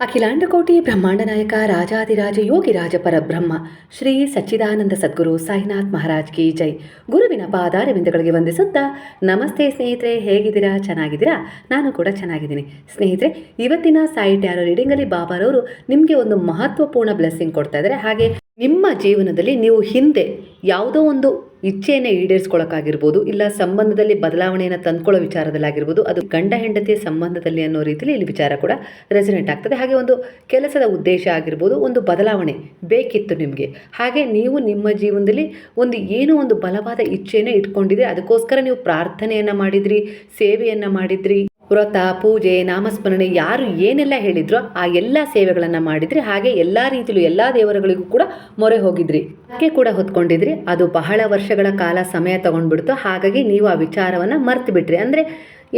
ಅಖಿಲಾಂಡಕೋಟಿ ಬ್ರಹ್ಮಾಂಡ ನಾಯಕ ರಾಜಾದಿರಾಜ ಯೋಗಿ ರಾಜ ಪರಬ್ರಹ್ಮ ಶ್ರೀ ಸಚ್ಚಿದಾನಂದ ಸದ್ಗುರು ಸಾಯಿನಾಥ್ ಮಹಾರಾಜ್ ಕಿ ಜೈ. ಗುರುವಿನ ಪಾದಾರವಿಂದಗಳಿಗೆ ವಂದಿಸುತ್ತಾ, ನಮಸ್ತೆ ಸ್ನೇಹಿತರೆ, ಹೇಗಿದ್ದೀರಾ? ಚೆನ್ನಾಗಿದ್ದೀರಾ? ನಾನು ಕೂಡ ಚೆನ್ನಾಗಿದ್ದೀನಿ. ಸ್ನೇಹಿತರೆ, ಇವತ್ತಿನ ಸಾಯಿ ಟ್ಯಾರೋ ರೀಡಿಂಗಲ್ಲಿ ಬಾಬಾರವರು ನಿಮಗೆ ಒಂದು ಮಹತ್ವಪೂರ್ಣ ಬ್ಲೆಸ್ಸಿಂಗ್ ಕೊಡ್ತಾ ಇದ್ದಾರೆ. ಹಾಗೆ ನಿಮ್ಮ ಜೀವನದಲ್ಲಿ ನೀವು ಹಿಂದೆ ಯಾವುದೋ ಒಂದು ಇಚ್ಛೆಯನ್ನು ಈಡೇರಿಸ್ಕೊಳ್ಳೋಕ್ಕಾಗಿರ್ಬೋದು ಇಲ್ಲ ಸಂಬಂಧದಲ್ಲಿ ಬದಲಾವಣೆಯನ್ನು ತಂದ್ಕೊಳ್ಳೋ ವಿಚಾರದಲ್ಲಾಗಿರ್ಬೋದು, ಅದು ಗಂಡ ಹೆಂಡತಿಯ ಸಂಬಂಧದಲ್ಲಿ ಅನ್ನೋ ರೀತಿಯಲ್ಲಿ ಇಲ್ಲಿ ವಿಚಾರ ಕೂಡ ರೆಸಿಡೆಂಟ್ ಆಗ್ತದೆ. ಹಾಗೆ ಒಂದು ಕೆಲಸದ ಉದ್ದೇಶ ಆಗಿರ್ಬೋದು, ಒಂದು ಬದಲಾವಣೆ ಬೇಕಿತ್ತು ನಿಮಗೆ. ಹಾಗೆ ನೀವು ನಿಮ್ಮ ಜೀವನದಲ್ಲಿ ಒಂದು ಏನೋ ಒಂದು ಬಲವಾದ ಇಚ್ಛೆಯನ್ನು ಇಟ್ಕೊಂಡಿದ್ರೆ ಅದಕ್ಕೋಸ್ಕರ ನೀವು ಪ್ರಾರ್ಥನೆಯನ್ನು ಮಾಡಿದ್ರಿ, ಸೇವೆಯನ್ನು ಮಾಡಿದ್ರಿ. ವ್ರತ, ಪೂಜೆ, ನಾಮಸ್ಮರಣೆ ಯಾರು ಏನೆಲ್ಲ ಹೇಳಿದ್ರೋ ಆ ಎಲ್ಲ ಸೇವೆಗಳನ್ನು ಮಾಡಿದ್ರಿ ಹಾಗೆ ಎಲ್ಲ ರೀತಿಯಲ್ಲೂ ಎಲ್ಲ ದೇವರುಗಳಿಗೂ ಕೂಡ ಮೊರೆ ಹೋಗಿದ್ರಿ. ಅದಕ್ಕೆ ಕೂಡ ಹೊತ್ಕೊಂಡಿದ್ರಿ. ಅದು ಬಹಳ ವರ್ಷಗಳ ಕಾಲ ಸಮಯ ತಗೊಂಡ್ಬಿಡ್ತು. ಹಾಗಾಗಿ ನೀವು ಆ ವಿಚಾರವನ್ನು ಮರ್ತು ಬಿಟ್ರಿ ಅಂದರೆ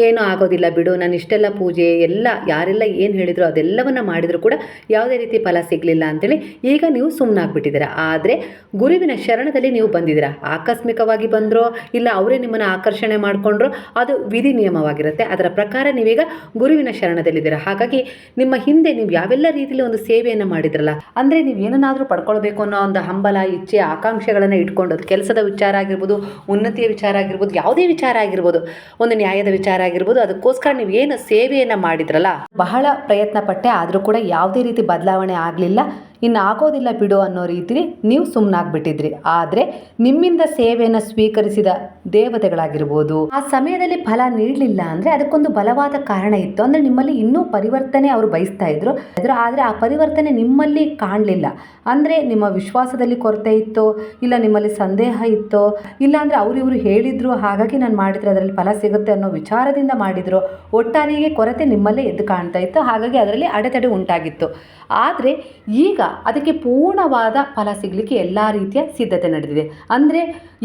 ಏನೂ ಆಗೋದಿಲ್ಲ ಬಿಡು, ನಾನು ಇಷ್ಟೆಲ್ಲ ಪೂಜೆ, ಎಲ್ಲ ಯಾರೆಲ್ಲ ಏನು ಹೇಳಿದ್ರು ಅದೆಲ್ಲವನ್ನು ಮಾಡಿದರೂ ಕೂಡ ಯಾವುದೇ ರೀತಿ ಫಲ ಸಿಗಲಿಲ್ಲ ಅಂತೇಳಿ ಈಗ ನೀವು ಸುಮ್ಮನಾಗ್ಬಿಟ್ಟಿದ್ದೀರಾ ಆದರೆ ಗುರುವಿನ ಶರಣದಲ್ಲಿ ನೀವು ಬಂದಿದ್ದೀರಾ. ಆಕಸ್ಮಿಕವಾಗಿ ಬಂದರೋ, ಇಲ್ಲ ಅವರೇ ನಿಮ್ಮನ್ನು ಆಕರ್ಷಣೆ ಮಾಡಿಕೊಂಡ್ರೋ, ಅದು ವಿಧಿ ನಿಯಮವಾಗಿರುತ್ತೆ. ಅದರ ಪ್ರಕಾರ ನೀವೀಗ ಗುರುವಿನ ಶರಣದಲ್ಲಿದ್ದೀರಾ. ಹಾಗಾಗಿ ನಿಮ್ಮ ಹಿಂದೆ ನೀವು ಯಾವೆಲ್ಲ ರೀತಿಯಲ್ಲಿ ಒಂದು ಸೇವೆಯನ್ನು ಮಾಡಿದ್ರಲ್ಲ, ಅಂದರೆ ನೀವು ಏನನ್ನಾದರೂ ಪಡ್ಕೊಳ್ಬೇಕು ಅನ್ನೋ ಒಂದು ಹಂಬಲ, ಇಚ್ಛೆ, ಆಕಾಂಕ್ಷೆಗಳನ್ನು ಇಟ್ಕೊಂಡು ಕೆಲಸದ ವಿಚಾರ ಆಗಿರ್ಬೋದು, ಉನ್ನತಿಯ ವಿಚಾರ ಆಗಿರ್ಬೋದು, ಯಾವುದೇ ವಿಚಾರ ಆಗಿರ್ಬೋದು, ಒಂದು ನ್ಯಾಯದ ವಿಚಾರ ಆಗಿರ್ಬೋದು, ಅದಕ್ಕೋಸ್ಕರ ನೀವು ಏನು ಸೇವೆಯನ್ನು ಮಾಡಿದ್ರಲ್ಲ, ಬಹಳ ಪ್ರಯತ್ನ ಪಟ್ಟೆ ಆದರೂ ಕೂಡ ಯಾವುದೇ ರೀತಿ ಬದಲಾವಣೆ ಆಗಲಿಲ್ಲ. ಇನ್ನು ಆಗೋದಿಲ್ಲ ಬಿಡು ಅನ್ನೋ ರೀತಿಲಿ ನೀವು ಸುಮ್ಮನಾಗ್ಬಿಟ್ಟಿದ್ರಿ ಆದರೆ ನಿಮ್ಮಿಂದ ಸೇವೆಯನ್ನು ಸ್ವೀಕರಿಸಿದ ದೇವತೆಗಳಾಗಿರ್ಬೋದು, ಆ ಸಮಯದಲ್ಲಿ ಫಲ ನೀಡಲಿಲ್ಲ ಅಂದರೆ ಅದಕ್ಕೊಂದು ಬಲವಾದ ಕಾರಣ ಇತ್ತು. ಅಂದರೆ ನಿಮ್ಮಲ್ಲಿ ಇನ್ನೂ ಪರಿವರ್ತನೆ ಅವರು ಬಯಸ್ತಾ ಇದ್ರು. ಆದ್ರೆ ಆ ಪರಿವರ್ತನೆ ನಿಮ್ಮಲ್ಲಿ ಕಾಣಲಿಲ್ಲ. ಅಂದರೆ ನಿಮ್ಮ ವಿಶ್ವಾಸದಲ್ಲಿ ಕೊರತೆ ಇತ್ತೋ, ಇಲ್ಲ ನಿಮ್ಮಲ್ಲಿ ಸಂದೇಹ ಇತ್ತೋ, ಇಲ್ಲ ಅಂದರೆ ಅವರಿವರು ಹೇಳಿದ್ರು ಹಾಗಾಗಿ ನಾನು ಮಾಡಿದರೆ ಅದರಲ್ಲಿ ಫಲ ಸಿಗುತ್ತೆ ಅನ್ನೋ ವಿಚಾರದಿಂದ ಮಾಡಿದ್ರು. ಒಟ್ಟಾರೆಗೆ ಕೊರತೆ ನಿಮ್ಮಲ್ಲೇ ಎದ್ದು ಕಾಣ್ತಾ ಇತ್ತು. ಹಾಗಾಗಿ ಅದರಲ್ಲಿ ಅಡೆತಡೆ ಉಂಟಾಗಿತ್ತು. ಆದರೆ ಈಗ ಅದಕ್ಕೆ ಪೂರ್ಣವಾದ ಫಲ ಸಿಗಲಿಕ್ಕೆ ಎಲ್ಲ ರೀತಿಯ ಸಿದ್ಧತೆ ನಡೆದಿದೆ. ಅಂದರೆ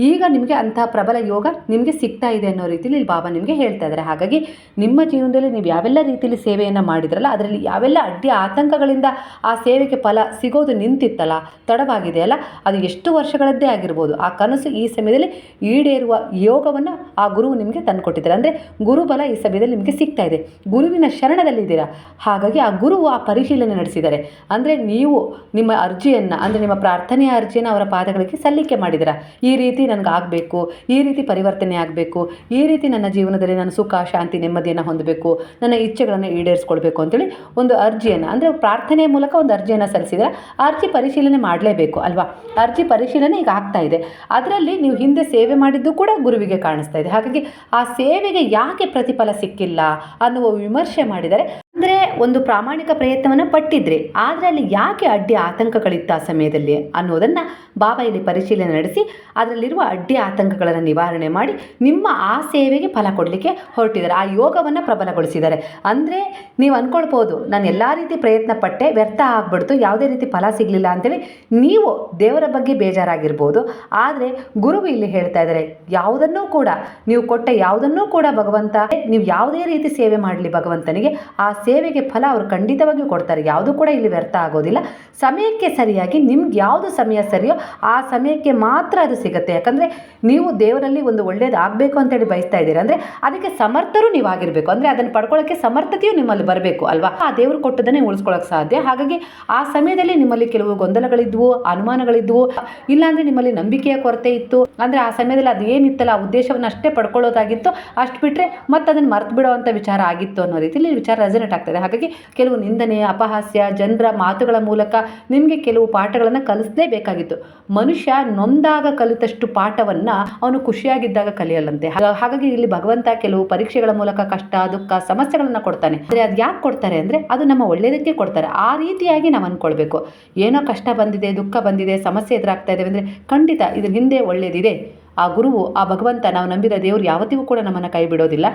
ಈಗ ನಿಮಗೆ ಅಂತಹ ಪ್ರಬಲ ಯೋಗ ನಿಮಗೆ ಸಿಗ್ತಾ ಇದೆ ಅನ್ನೋ ರೀತಿಯಲ್ಲಿ ಇಲ್ಲಿ ಬಾಬಾ ನಿಮಗೆ ಹೇಳ್ತಾ ಇದ್ದಾರೆ. ಹಾಗಾಗಿ ನಿಮ್ಮ ಜೀವನದಲ್ಲಿ ನೀವು ಯಾವೆಲ್ಲ ರೀತಿಯಲ್ಲಿ ಸೇವೆಯನ್ನು ಮಾಡಿದ್ರಲ್ಲ, ಅದರಲ್ಲಿ ಯಾವೆಲ್ಲ ಅಡ್ಡಿ ಆತಂಕಗಳಿಂದ ಆ ಸೇವೆಗೆ ಫಲ ಸಿಗೋದು ನಿಂತಿತ್ತಲ್ಲ, ತಡವಾಗಿದೆ ಅಲ್ಲ, ಅದು ಎಷ್ಟು ವರ್ಷಗಳದ್ದೇ ಆಗಿರ್ಬೋದು. ಆ ಕನಸು ಈ ಸಮಯದಲ್ಲಿ ಈಡೇರುವ ಯೋಗವನ್ನು ಆ ಗುರು ನಿಮಗೆ ತಂದುಕೊಟ್ಟಿದ್ದಾರೆ. ಅಂದರೆ ಗುರುಬಲ ಈ ಸಮಯದಲ್ಲಿ ನಿಮಗೆ ಸಿಗ್ತಾ ಇದೆ. ಗುರುವಿನ ಶರಣದಲ್ಲಿದ್ದೀರಾ? ಹಾಗಾಗಿ ಆ ಗುರುವು ಆ ಪರಿಶೀಲನೆ ನಡೆಸಿದ್ದಾರೆ. ಅಂದರೆ ನೀವು ನಿಮ್ಮ ಅರ್ಜಿಯನ್ನು, ಅಂದರೆ ನಿಮ್ಮ ಪ್ರಾರ್ಥನೆಯ ಅರ್ಜಿಯನ್ನು ಅವರ ಪಾದಗಳಿಗೆ ಸಲ್ಲಿಕೆ ಮಾಡಿದರ. ಈ ರೀತಿ ನನಗೆ ಆಗಬೇಕು, ಈ ರೀತಿ ಪರಿವರ್ತನೆ ಆಗಬೇಕು, ಈ ರೀತಿ ನನ್ನ ಜೀವನದಲ್ಲಿ ನಾನು ಸುಖ, ಶಾಂತಿ, ನೆಮ್ಮದಿಯನ್ನು ಹೊಂದಬೇಕು, ನನ್ನ ಇಚ್ಛೆಗಳನ್ನು ಈಡೇರಿಸ್ಕೊಳ್ಬೇಕು ಅಂತೇಳಿ ಒಂದು ಅರ್ಜಿಯನ್ನು, ಅಂದರೆ ಪ್ರಾರ್ಥನೆಯ ಮೂಲಕ ಒಂದು ಅರ್ಜಿಯನ್ನು ಸಲ್ಲಿಸಿದರೆ. ಅರ್ಜಿ ಪರಿಶೀಲನೆ ಮಾಡಲೇಬೇಕು ಅಲ್ವಾ? ಅರ್ಜಿ ಪರಿಶೀಲನೆ ಈಗ ಆಗ್ತಾ ಇದೆ. ಅದರಲ್ಲಿ ನೀವು ಹಿಂದೆ ಸೇವೆ ಮಾಡಿದ್ದು ಕೂಡ ಗುರುವಿಗೆ ಕಾಣಿಸ್ತಾ ಇದೆ. ಹಾಗಾಗಿ ಆ ಸೇವೆಗೆ ಯಾಕೆ ಪ್ರತಿಫಲ ಸಿಕ್ಕಿಲ್ಲ ಅನ್ನುವ ವಿಮರ್ಶೆ ಮಾಡಿದರೆ ಅಂದರೆ ಒಂದು ಪ್ರಾಮಾಣಿಕ ಪ್ರಯತ್ನವನ್ನು ಪಟ್ಟಿದ್ರೆ, ಆದರೆ ಅಲ್ಲಿ ಯಾಕೆ ಅಡ್ಡಿ ಆತಂಕಗಳಿತ್ತು ಆ ಸಮಯದಲ್ಲಿ ಅನ್ನೋದನ್ನು ಬಾಬಾ ಇಲ್ಲಿ ಪರಿಶೀಲನೆ ನಡೆಸಿ, ಅದರಲ್ಲಿರುವ ಅಡ್ಡಿ ಆತಂಕಗಳನ್ನು ನಿವಾರಣೆ ಮಾಡಿ ನಿಮ್ಮ ಆ ಸೇವೆಗೆ ಫಲ ಕೊಡಲಿಕ್ಕೆ ಹೊರಟಿದ್ದಾರೆ. ಆ ಯೋಗವನ್ನು ಪ್ರಬಲಗೊಳಿಸಿದ್ದಾರೆ. ಅಂದರೆ ನೀವು ಅಂದ್ಕೊಳ್ಬೋದು ನಾನು ಎಲ್ಲ ರೀತಿ ಪ್ರಯತ್ನ ಪಟ್ಟೆ ವ್ಯರ್ಥ ಆಗ್ಬಿಡ್ತು, ಯಾವುದೇ ರೀತಿ ಫಲ ಸಿಗಲಿಲ್ಲ ಅಂತೇಳಿ ನೀವು ದೇವರ ಬಗ್ಗೆ ಬೇಜಾರಾಗಿರ್ಬೋದು. ಆದರೆ ಗುರುವು ಇಲ್ಲಿ ಹೇಳ್ತಾ ಇದ್ದಾರೆ, ಯಾವುದನ್ನೂ ಕೂಡ, ನೀವು ಕೊಟ್ಟ ಯಾವುದನ್ನೂ ಕೂಡ ಭಗವಂತ, ನೀವು ಯಾವುದೇ ರೀತಿ ಸೇವೆ ಮಾಡಲಿ ಭಗವಂತನಿಗೆ, ಆ ಸೇವೆಗೆ ಫಲ ಅವರು ಖಂಡಿತವಾಗಿಯೂ ಕೊಡ್ತಾರೆ. ಯಾವುದು ಕೂಡ ಇಲ್ಲಿ ವ್ಯರ್ಥ ಆಗೋದಿಲ್ಲ. ಸಮಯಕ್ಕೆ ಸರಿಯಾಗಿ ನಿಮ್ಗೆ ಯಾವುದು ಸಮಯ ಸರಿಯೋ ಆ ಸಮಯಕ್ಕೆ ಮಾತ್ರ ಅದು ಸಿಗುತ್ತೆ. ಯಾಕಂದರೆ ನೀವು ದೇವರಲ್ಲಿ ಒಂದು ಒಳ್ಳೇದು ಆಗಬೇಕು ಅಂತೇಳಿ ಬಯಸ್ತಾ ಇದ್ದೀರಾ. ಅಂದರೆ ಅದಕ್ಕೆ ಸಮರ್ಥರು ನೀವು ಆಗಿರಬೇಕು ಅಂದರೆ ಅದನ್ನು ಪಡ್ಕೊಳ್ಳೋಕ್ಕೆ ಸಮರ್ಥತೆಯೂ ನಿಮ್ಮಲ್ಲಿ ಬರಬೇಕು ಅಲ್ವಾ? ಆ ದೇವರು ಕೊಟ್ಟದನ್ನೇ ಉಳಿಸ್ಕೊಳ್ಳೋಕೆ ಸಾಧ್ಯ. ಹಾಗಾಗಿ ಆ ಸಮಯದಲ್ಲಿ ನಿಮ್ಮಲ್ಲಿ ಕೆಲವು ಗೊಂದಲಗಳಿದ್ವು, ಅನುಮಾನಗಳಿದ್ವು, ಇಲ್ಲಾಂದರೆ ನಿಮ್ಮಲ್ಲಿ ನಂಬಿಕೆಯ ಕೊರತೆ ಇತ್ತು. ಅಂದರೆ ಆ ಸಮಯದಲ್ಲಿ ಅದು ಏನಿತ್ತಲ್ಲ, ಆ ಉದ್ದೇಶವನ್ನು ಅಷ್ಟೇ ಪಡ್ಕೊಳ್ಳೋದಾಗಿತ್ತು. ಅಷ್ಟು ಬಿಟ್ಟರೆ ಮತ್ತೆ ಅದನ್ನು ಮರ್ತು ಬಿಡೋವಂಥ ವಿಚಾರ ಆಗಿತ್ತು ಅನ್ನೋ ರೀತಿಯಲ್ಲಿ ವಿಚಾರ ರೆಸನೇಟ್ ಆಗ್ತದೆ. ಹಾಗಾಗಿ ಕೆಲವು ನಿಂದನೆ ಅಪಹಾಸ್ಯ, ಜನರ ಮಾತುಗಳ ಮೂಲಕ ನಿಮಗೆ ಕೆಲವು ಪಾಠಗಳನ್ನು ಕಲಿಸಲೇಬೇಕಾಗಿತ್ತು. ಮನುಷ್ಯ ನೊಂದಾಗ ಕಲಿತಷ್ಟು ಪಾಠವನ್ನು ಅವನು ಖುಷಿಯಾಗಿದ್ದಾಗ ಕಲಿಯಲ್ಲಂತೆ. ಹಾಗ- ಹಾಗಾಗಿ ಇಲ್ಲಿ ಭಗವಂತ ಕೆಲವು ಪರೀಕ್ಷೆಗಳ ಮೂಲಕ ಕಷ್ಟ, ದುಃಖ, ಸಮಸ್ಯೆಗಳನ್ನು ಕೊಡ್ತಾನೆ. ಆದರೆ ಅದು ಯಾಕೆ ಕೊಡ್ತಾರೆ ಅಂದರೆ ಅದು ನಮ್ಮ ಒಳ್ಳೆಯದಕ್ಕೆ ಕೊಡ್ತಾರೆ. ಆ ರೀತಿಯಾಗಿ ನಾವು ಅಂದ್ಕೊಳ್ಬೇಕು ಏನೋ ಕಷ್ಟ ಬಂದಿದೆ, ದುಃಖ ಬಂದಿದೆ, ಸಮಸ್ಯೆ ಎದುರಾಗ್ತಾ ಇದೆ ಅಂದರೆ ಖಂಡಿತ ಇದ್ರ ಹಿಂದೆ ಒಳ್ಳೆಯದಿದೆ ಆ ಗುರುವು, ಆ ಭಗವಂತ ನಾವು ನಂಬಿದ ದೇವರು ಯಾವತ್ತಿಗೂ ಕೂಡ ನಮ್ಮನ್ನು ಕೈ ಬಿಡೋದಿಲ್ಲ.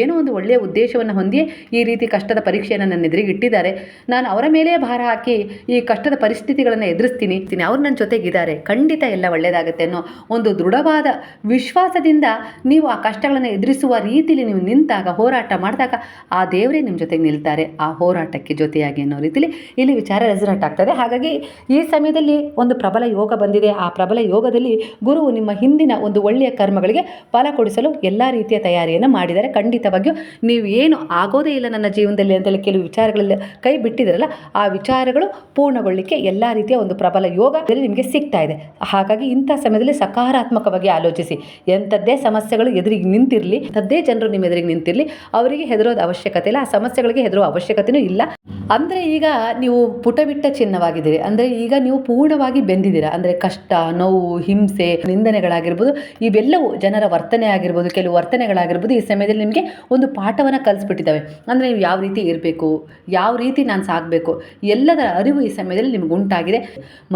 ಏನೋ ಒಂದು ಒಳ್ಳೆಯ ಉದ್ದೇಶವನ್ನು ಹೊಂದಿ ಈ ರೀತಿ ಕಷ್ಟದ ಪರೀಕ್ಷೆಯನ್ನು ನನ್ನ ಎದುರಿಗೆ ಇಟ್ಟಿದ್ದಾರೆ. ನಾನು ಅವರ ಮೇಲೆ ಭಾರ ಹಾಕಿ ಈ ಕಷ್ಟದ ಪರಿಸ್ಥಿತಿಗಳನ್ನು ಎದುರಿಸ್ತೀನಿ ಅವ್ರು ನನ್ನ ಜೊತೆಗಿದ್ದಾರೆ. ಖಂಡಿತ ಎಲ್ಲ ಒಳ್ಳೆಯದಾಗುತ್ತೆ ಅನ್ನೋ ಒಂದು ದೃಢವಾದ ವಿಶ್ವಾಸದಿಂದ ನೀವು ಆ ಕಷ್ಟಗಳನ್ನು ಎದುರಿಸುವ ರೀತಿಯಲ್ಲಿ ನೀವು ನಿಂತಾಗ, ಹೋರಾಟ ಮಾಡಿದಾಗ ಆ ದೇವರೇ ನಿಮ್ಮ ಜೊತೆಗೆ ನಿಲ್ತಾರೆ. ಆ ಹೋರಾಟಕ್ಕೆ ಜೊತೆಯಾಗಿ ಅನ್ನೋ ರೀತಿಯಲ್ಲಿ ಇಲ್ಲಿ ವಿಚಾರ ರೆಸಲ್ಟ್ ಆಗ್ತದೆ. ಹಾಗಾಗಿ ಈ ಸಮಯದಲ್ಲಿ ಒಂದು ಪ್ರಬಲ ಯೋಗ ಬಂದಿದೆ. ಆ ಪ್ರಬಲ ಯೋಗದಲ್ಲಿ ಗುರುವು ನಿಮ್ಮ ಹಿಂದಿನ ಒಂದು ಒಳ್ಳೆಯ ಕರ್ಮಗಳಿಗೆ ಫಲ ಕೊಡಿಸಲು ಎಲ್ಲ ರೀತಿಯ ತಯಾರಿಯನ್ನು ಮಾಡಿದ್ದಾರೆ. ಖಂಡಿತವಾಗಿಯೂ ನೀವು ಏನು ಆಗೋದೇ ಇಲ್ಲ ನನ್ನ ಜೀವನದಲ್ಲಿ ಅಂತೇಳಿ ಕೆಲವು ವಿಚಾರಗಳಲ್ಲಿ ಕೈ ಬಿಟ್ಟಿದ್ರಲ್ಲ, ಆ ವಿಚಾರಗಳು ಪೂರ್ಣಗೊಳ್ಳಲಿಕ್ಕೆ ಎಲ್ಲ ರೀತಿಯ ಒಂದು ಪ್ರಬಲ ಯೋಗದಲ್ಲಿ ನಿಮಗೆ ಸಿಗ್ತಾ ಇದೆ. ಹಾಗಾಗಿ ಇಂಥ ಸಮಯದಲ್ಲಿ ಸಕಾರಾತ್ಮಕವಾಗಿ ಆಲೋಚಿಸಿ. ಎಂಥದ್ದೇ ಸಮಸ್ಯೆಗಳು ಎದುರಿಗೆ ನಿಂತಿರಲಿ ಅಂಥದ್ದೇ ಜನರು ನಿಮ್ಮ ಎದುರಿಗೆ ನಿಂತಿರಲಿ, ಅವರಿಗೆ ಹೆದರೋದು ಅವಶ್ಯಕತೆ ಇಲ್ಲ, ಆ ಸಮಸ್ಯೆಗಳಿಗೆ ಹೆದರೋ ಅವಶ್ಯಕತೆಯೂ ಇಲ್ಲ. ಅಂದರೆ ಈಗ ನೀವು ಪುಟಬಿಟ್ಟ ಚಿನ್ನವಾಗಿದ್ದೀರಿ. ಅಂದರೆ ಈಗ ನೀವು ಪೂರ್ಣವಾಗಿ ಬೆಂದಿದ್ದೀರಾ. ಅಂದರೆ ಕಷ್ಟ, ನೋವು, ಹಿಂಸೆ, ನಿಂದನೆಗಳಾಗಿರ್ಬೋದು ಇವೆಲ್ಲವೂ ಜನರ ವರ್ತನೆ ಆಗಿರ್ಬೋದು, ಕೆಲವು ವರ್ತನೆಗಳಾಗಿರ್ಬೋದು, ಈ ಸಮಯದಲ್ಲಿ ನಿಮಗೆ ಒಂದು ಪಾಠವನ್ನು ಕಲಿಸ್ಬಿಟ್ಟಿದ್ದಾವೆ. ಅಂದರೆ ನೀವು ಯಾವ ರೀತಿ ಇರಬೇಕು, ಯಾವ ರೀತಿ ನಾನು ಸಾಗಬೇಕು, ಎಲ್ಲದರ ಅರಿವು ಈ ಸಮಯದಲ್ಲಿ ನಿಮ್ಗೆ ಉಂಟಾಗಿದೆ.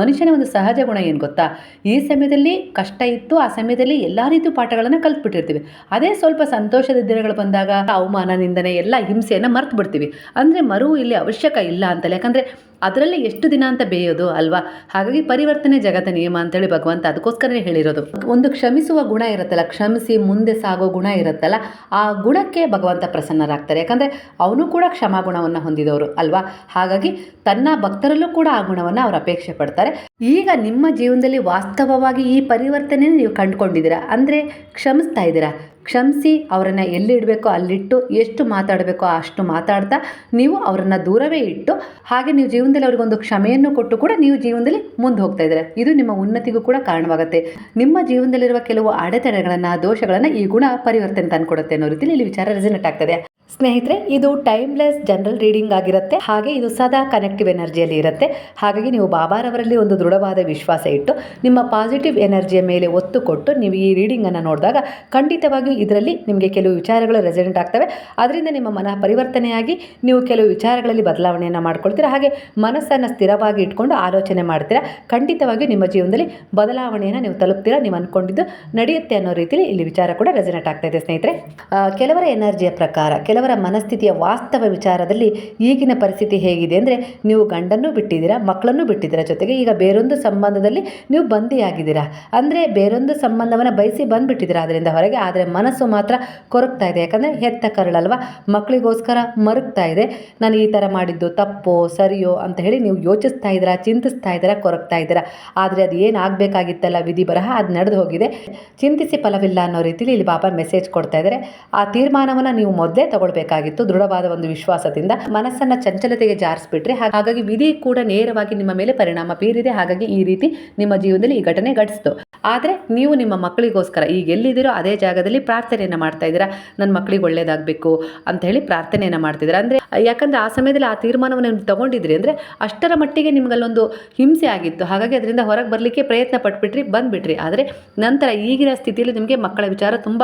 ಮನುಷ್ಯನ ಒಂದು ಸಹಜ ಗುಣ ಏನು ಗೊತ್ತಾ? ಈ ಸಮಯದಲ್ಲಿ ಕಷ್ಟ ಇತ್ತು, ಆ ಸಮಯದಲ್ಲಿ ಎಲ್ಲ ರೀತಿಯ ಪಾಠಗಳನ್ನು ಕಲ್ತ್ಬಿಟ್ಟಿರ್ತೀವಿ ಅದೇ ಸ್ವಲ್ಪ ಸಂತೋಷದ ದಿನಗಳು ಬಂದಾಗ ಅವಮಾನ ನಿಂದನೆ ಎಲ್ಲ ಹಿಂಸೆಯನ್ನು ಮರ್ತು ಬಿಡ್ತೀವಿ ಅಂದರೆ ಮರು ಇಲ್ಲಿ ಅವಶ್ಯಕ ಇಲ್ಲ ಅಂತಲ್ಲ ಯಾಕಂದರೆ ಅದರಲ್ಲಿ ಎಷ್ಟು ದಿನ ಅಂತ ಬೇಯೋದು ಅಲ್ವಾ? ಹಾಗಾಗಿ ಪರಿವರ್ತನೆ ಜಗತ್ತ ನಿಯಮ ಅಂತೇಳಿ ಭಗವಂತ ಅದಕ್ಕೋಸ್ಕರನೇ ಹೇಳಿರೋದು. ಒಂದು ಕ್ಷಮಿಸುವ ಗುಣ ಇರುತ್ತಲ್ಲ, ಕ್ಷಮಿಸಿ ಮುಂದೆ ಸಾಗೋ ಗುಣ ಇರುತ್ತಲ್ಲ, ಆ ಗುಣಕ್ಕೆ ಭಗವಂತ ಪ್ರಸನ್ನರಾಗ್ತಾರೆ. ಯಾಕಂದರೆ ಅವನು ಕೂಡ ಕ್ಷಮಾ ಗುಣವನ್ನು ಹೊಂದಿದವರು ಅಲ್ವಾ? ಹಾಗಾಗಿ ತನ್ನ ಭಕ್ತರಲ್ಲೂ ಕೂಡ ಆ ಗುಣವನ್ನು ಅವರು ಅಪೇಕ್ಷೆ ಪಡ್ತಾರೆ. ಈಗ ನಿಮ್ಮ ಜೀವನದಲ್ಲಿ ವಾಸ್ತವವಾಗಿ ಈ ಪರಿವರ್ತನೆ ನೀವು ಕಂಡುಕೊಂಡಿದ್ದೀರಾ? ಅಂದರೆ ಕ್ಷಮಿಸ್ತಾ ಇದ್ದೀರಾ? ಕ್ಷಮಿಸಿ, ಅವರನ್ನು ಎಲ್ಲಿ ಇಡಬೇಕೋ ಅಲ್ಲಿಟ್ಟು ಎಷ್ಟು ಮಾತಾಡಬೇಕೋ ಅಷ್ಟು ಮಾತಾಡ್ತಾ ನೀವು ಅವರನ್ನು ದೂರವೇ ಇಟ್ಟು ಹಾಗೆ ನೀವು ಜೀವನದಲ್ಲಿ ಅವ್ರಿಗೊಂದು ಕ್ಷಮೆಯನ್ನು ಕೊಟ್ಟು ಕೂಡ ನೀವು ಜೀವನದಲ್ಲಿ ಮುಂದೆ ಹೋಗ್ತಾ ಇದ್ದೀರ. ಇದು ನಿಮ್ಮ ಉನ್ನತಿಗೂ ಕೂಡ ಕಾರಣವಾಗುತ್ತೆ. ನಿಮ್ಮ ಜೀವನದಲ್ಲಿರುವ ಕೆಲವು ಅಡೆತಡೆಗಳನ್ನು, ದೋಷಗಳನ್ನು ಈ ಗುಣ ಪರಿವರ್ತನೆ ತಂದುಕೊಡುತ್ತೆ ಅನ್ನೋ ರೀತಿಯಲ್ಲಿ ಇಲ್ಲಿ ವಿಚಾರ ರೆಸಿನೆಟ್ ಆಗ್ತದೆ. ಸ್ನೇಹಿತರೆ, ಇದು ಟೈಮ್ಲೆಸ್ ಜನರಲ್ ರೀಡಿಂಗ್ ಆಗಿರುತ್ತೆ. ಹಾಗೆ ಇದು ಸದಾ ಕನೆಕ್ಟಿವ್ ಎನರ್ಜಿಯಲ್ಲಿ ಇರುತ್ತೆ. ಹಾಗಾಗಿ ನೀವು ಬಾಬಾರವರಲ್ಲಿ ಒಂದು ದೃಢವಾದ ವಿಶ್ವಾಸ ಇಟ್ಟು, ನಿಮ್ಮ ಪಾಸಿಟಿವ್ ಎನರ್ಜಿಯ ಮೇಲೆ ಒತ್ತು ಕೊಟ್ಟು, ನೀವು ಈ ರೀಡಿಂಗನ್ನು ನೋಡಿದಾಗ ಖಂಡಿತವಾಗಿಯೂ ಇದರಲ್ಲಿ ನಿಮಗೆ ಕೆಲವು ವಿಚಾರಗಳು ರೆಸಿಡೆಂಟ್ ಆಗ್ತವೆ. ಅದರಿಂದ ನಿಮ್ಮ ಮನ ಪರಿವರ್ತನೆಯಾಗಿ ನೀವು ಕೆಲವು ವಿಚಾರಗಳಲ್ಲಿ ಬದಲಾವಣೆಯನ್ನು ಮಾಡ್ಕೊಳ್ತೀರಾ. ಹಾಗೆ ಮನಸ್ಸನ್ನು ಸ್ಥಿರವಾಗಿ ಇಟ್ಕೊಂಡು ಆಲೋಚನೆ ಮಾಡ್ತೀರಾ. ಖಂಡಿತವಾಗಿಯೂ ನಿಮ್ಮ ಜೀವನದಲ್ಲಿ ಬದಲಾವಣೆಯನ್ನು ನೀವು ತಲುಪ್ತೀರಾ ನೀವು ಅಂದ್ಕೊಂಡಿದ್ದು ನಡೆಯುತ್ತೆ ಅನ್ನೋ ರೀತಿಯಲ್ಲಿ ಇಲ್ಲಿ ವಿಚಾರ ಕೂಡ ರೆಸಿಡೆಂಟ್ ಆಗ್ತಾ ಇದೆ ಸ್ನೇಹಿತರೆ. ಕೆಲವರ ಎನರ್ಜಿಯ ಪ್ರಕಾರ ಕೆಲವರ ಮನಸ್ಥಿತಿಯ ವಾಸ್ತವ ವಿಚಾರದಲ್ಲಿ ಈಗಿನ ಪರಿಸ್ಥಿತಿ ಹೇಗಿದೆ ಅಂದರೆ ನೀವು ಗಂಡನ್ನು ಬಿಟ್ಟಿದ್ದೀರಾ, ಮಕ್ಕಳನ್ನು ಬಿಟ್ಟಿದ್ದೀರಾ ಜೊತೆಗೆ ಈಗ ಬೇರೊಂದು ಸಂಬಂಧದಲ್ಲಿ ನೀವು ಬಂದಿಯಾಗಿದ್ದೀರಾ? ಅಂದರೆ ಬೇರೊಂದು ಸಂಬಂಧವನ್ನು ಬಯಸಿ ಬಂದುಬಿಟ್ಟಿದ್ದೀರಾ ಅದರಿಂದ ಹೊರಗೆ, ಆದರೆ ಮನಸ್ಸು ಮಾತ್ರ ಕೊರಗ್ತಾ ಇದೆ. ಯಾಕಂದರೆ ಹೆತ್ತ ಕರಳಲ್ವ? ಮಕ್ಕಳಿಗೋಸ್ಕರ ಮರುಗ್ತಾ ಇದೆ. ನಾನು ಈ ಥರ ಮಾಡಿದ್ದು ತಪ್ಪೋ, ಸರಿಯೋ ಅಂತ ಹೇಳಿ ನೀವು ಯೋಚಿಸ್ತಾ ಇದ್ದೀರಾ, ಚಿಂತಿಸ್ತಾ ಇದ್ದೀರಾ, ಕೊರಗ್ತಾ ಇದ್ದೀರಾ? ಆದರೆ ಅದು ಏನು ಆಗಬೇಕಾಗಿತ್ತಲ್ಲ ವಿಧಿ ಬರಹ, ಅದು ನಡೆದು ಹೋಗಿದೆ. ಚಿಂತಿಸಿ ಫಲವಿಲ್ಲ ಅನ್ನೋ ರೀತಿಲಿ ಇಲ್ಲಿ ಬಾಬಾ ಮೆಸೇಜ್ ಕೊಡ್ತಾ ಇದ್ದಾರೆ. ಆ ತೀರ್ಮಾನವನ್ನು ನೀವು ಮೊದಲೇ ತಗೊಳ್ಬೇಕಾಗಿತ್ತು ದೃಢವಾದ ಒಂದು ವಿಶ್ವಾಸದಿಂದ ಮನಸ್ಸನ್ನ ಚಂಚಲತೆಗೆ ಜಾರಿಸ್ಬಿಟ್ರೆ ಹಾಗಾಗಿ ವಿಧಿ ಕೂಡ ನೇರವಾಗಿ ನಿಮ್ಮ ಮೇಲೆ ಪರಿಣಾಮ ಬೀರಿದೆ. ಹಾಗಾಗಿ ಈ ರೀತಿ ನಿಮ್ಮ ಜೀವನದಲ್ಲಿ ಈ ಘಟನೆ ಘಟಿಸ್ತು. ಆದರೆ ನೀವು ನಿಮ್ಮ ಮಕ್ಕಳಿಗೋಸ್ಕರ ಈಗ ಎಲ್ಲಿದ್ದೀರೋ ಅದೇ ಜಾಗದಲ್ಲಿ ಪ್ರಾರ್ಥನೆಯನ್ನು ಮಾಡ್ತಾ ಇದ್ದೀರಾ? ನನ್ನ ಮಕ್ಕಳಿಗೆ ಒಳ್ಳೇದಾಗಬೇಕು ಅಂತ ಹೇಳಿ ಪ್ರಾರ್ಥನೆಯನ್ನು ಮಾಡ್ತಿದ್ದೀರಾ? ಅಂದರೆ ಯಾಕಂದರೆ ಆ ಸಮಯದಲ್ಲಿ ಆ ತೀರ್ಮಾನವನ್ನು ನೀವು ತಗೊಂಡಿದ್ರಿ ಅಂದರೆ ಅಷ್ಟರ ಮಟ್ಟಿಗೆ ನಿಮ್ಗಲ್ಲೊಂದು ಹಿಂಸೆ ಆಗಿತ್ತು. ಹಾಗಾಗಿ ಅದರಿಂದ ಹೊರಗೆ ಬರಲಿಕ್ಕೆ ಪ್ರಯತ್ನ ಪಟ್ಬಿಟ್ರಿ, ಬಂದುಬಿಟ್ರಿ. ಆದರೆ ನಂತರ ಈಗಿನ ಸ್ಥಿತಿಯಲ್ಲಿ ನಿಮಗೆ ಮಕ್ಕಳ ವಿಚಾರ ತುಂಬ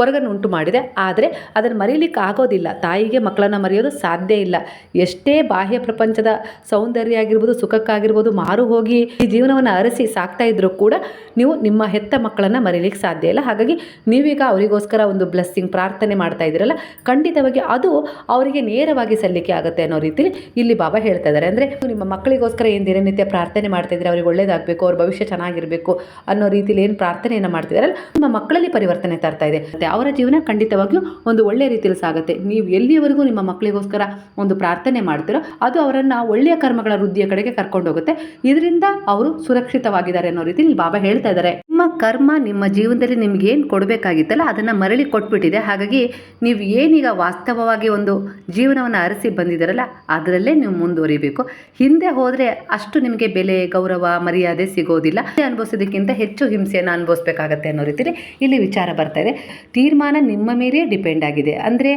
ಕೊರಗನ್ನು ಉಂಟು ಮಾಡಿದೆ. ಆದರೆ ಅದನ್ನು ಮರೀಲಿಕ್ಕೆ ಆಗೋದಿಲ್ಲ ತಾಯಿಗೆ ಮಕ್ಕಳನ್ನು ಮರೆಯೋದು ಸಾಧ್ಯ ಇಲ್ಲ. ಎಷ್ಟೇ ಬಾಹ್ಯ ಪ್ರಪಂಚದ ಸೌಂದರ್ಯ ಆಗಿರ್ಬೋದು, ಸುಖಕ್ಕಾಗಿರ್ಬೋದು, ಮಾರು ಹೋಗಿ ಈ ಜೀವನವನ್ನು ಅರಸಿ ಸಾಕ್ತಾ ಇದ್ದರೂ ಕೂಡ ನೀವು ನಿಮ್ಮ ಹೆತ್ತ ಮಕ್ಕಳನ್ನು ಮರೀಲಿಕ್ಕೆ ಸಾಧ್ಯ ಇಲ್ಲ. ಹಾಗಾಗಿ ನೀವೀಗ ಅವರಿಗೋಸ್ಕರ ಒಂದು ಬ್ಲೆಸ್ಸಿಂಗ್ ಪ್ರಾರ್ಥನೆ ಮಾಡ್ತಾ ಇದ್ದೀರಲ್ಲ, ಖಂಡಿತವಾಗಿ ಅದು ಅವರಿಗೆ ನೇರವಾಗಿ ಸಲ್ಲಿಕೆ ಆಗುತ್ತೆ ಅನ್ನೋ ರೀತಿಲಿ ಇಲ್ಲಿ ಬಾಬಾ ಹೇಳ್ತಾ ಇದ್ದಾರೆ. ಅಂದರೆ ನಿಮ್ಮ ಮಕ್ಕಳಿಗೋಸ್ಕರ ಏನು ದಿನನಿತ್ಯ ಪ್ರಾರ್ಥನೆ ಮಾಡ್ತಾ ಇದ್ರೆ ಅವ್ರಿಗೆ ಒಳ್ಳೇದಾಗಬೇಕು, ಅವ್ರ ಭವಿಷ್ಯ ಚೆನ್ನಾಗಿರಬೇಕು ಅನ್ನೋ ರೀತಿಲಿ ಏನು ಪ್ರಾರ್ಥನೆಯನ್ನು ಮಾಡ್ತಿದ್ದಾರಲ್ಲ, ನಿಮ್ಮ ಮಕ್ಕಳಲ್ಲಿ ಪರಿವರ್ತನೆ ತರ್ತಾ ಇದೆ. ಅವರ ಜೀವನ ಖಂಡಿತವಾಗಿಯೂ ಒಂದು ಒಳ್ಳೆಯ ರೀತಿಯಲ್ಲಿ ಸಾಗುತ್ತೆ. ನೀವು ಎಲ್ಲಿಯವರೆಗೂ ನಿಮ್ಮ ಮಕ್ಕಳಿಗೋಸ್ಕರ ಒಂದು ಪ್ರಾರ್ಥನೆ ಮಾಡ್ತೀರೋ ಅದು ಅವರನ್ನು ಒಳ್ಳೆಯ ಕರ್ಮಗಳ ವೃದ್ಧಿಯ ಕಡೆಗೆ ಕರ್ಕೊಂಡೋಗುತ್ತೆ ಇದರಿಂದ ಅವರು ಸುರಕ್ಷಿತವಾಗಿದ್ದಾರೆ ಅನ್ನೋ ರೀತಿ ಬಾಬಾ ಹೇಳ್ತಾ ಇದ್ದಾರೆ. ನಿಮ್ಮ ಕರ್ಮ ನಿಮ್ಮ ಜೀವನದಲ್ಲಿ ನಿಮ್ಗೆ ಏನು ಕೊಡಬೇಕಾಗಿತ್ತಲ್ಲ ಅದನ್ನು ಮರಳಿ ಕೊಟ್ಬಿಟ್ಟಿದೆ. ಹಾಗಾಗಿ ನೀವು ಏನೀಗ ವಾಸ್ತವವಾಗಿ ಒಂದು ಜೀವನವನ್ನು ಅರಸಿ ಬಂದಿದ್ದೀರಲ್ಲ ಅದರಲ್ಲೇ ನೀವು ಮುಂದುವರಿಬೇಕು. ಹಿಂದೆ ಹೋದರೆ ಅಷ್ಟು ನಿಮಗೆ ಬೆಲೆ, ಗೌರವ, ಮರ್ಯಾದೆ ಸಿಗೋದಿಲ್ಲ. ಅನುಭವಿಸೋದಕ್ಕಿಂತ ಹೆಚ್ಚು ಹಿಂಸೆಯನ್ನು ಅನುಭವಿಸ್ಬೇಕಾಗತ್ತೆ ಅನ್ನೋ ರೀತಿಲಿ ಇಲ್ಲಿ ವಿಚಾರ ಬರ್ತಾ ಇದೆ. ತೀರ್ಮಾನ ನಿಮ್ಮ ಮೇಲೆ ಡಿಪೆಂಡ್ ಆಗಿದೆ. ಅಂದರೆ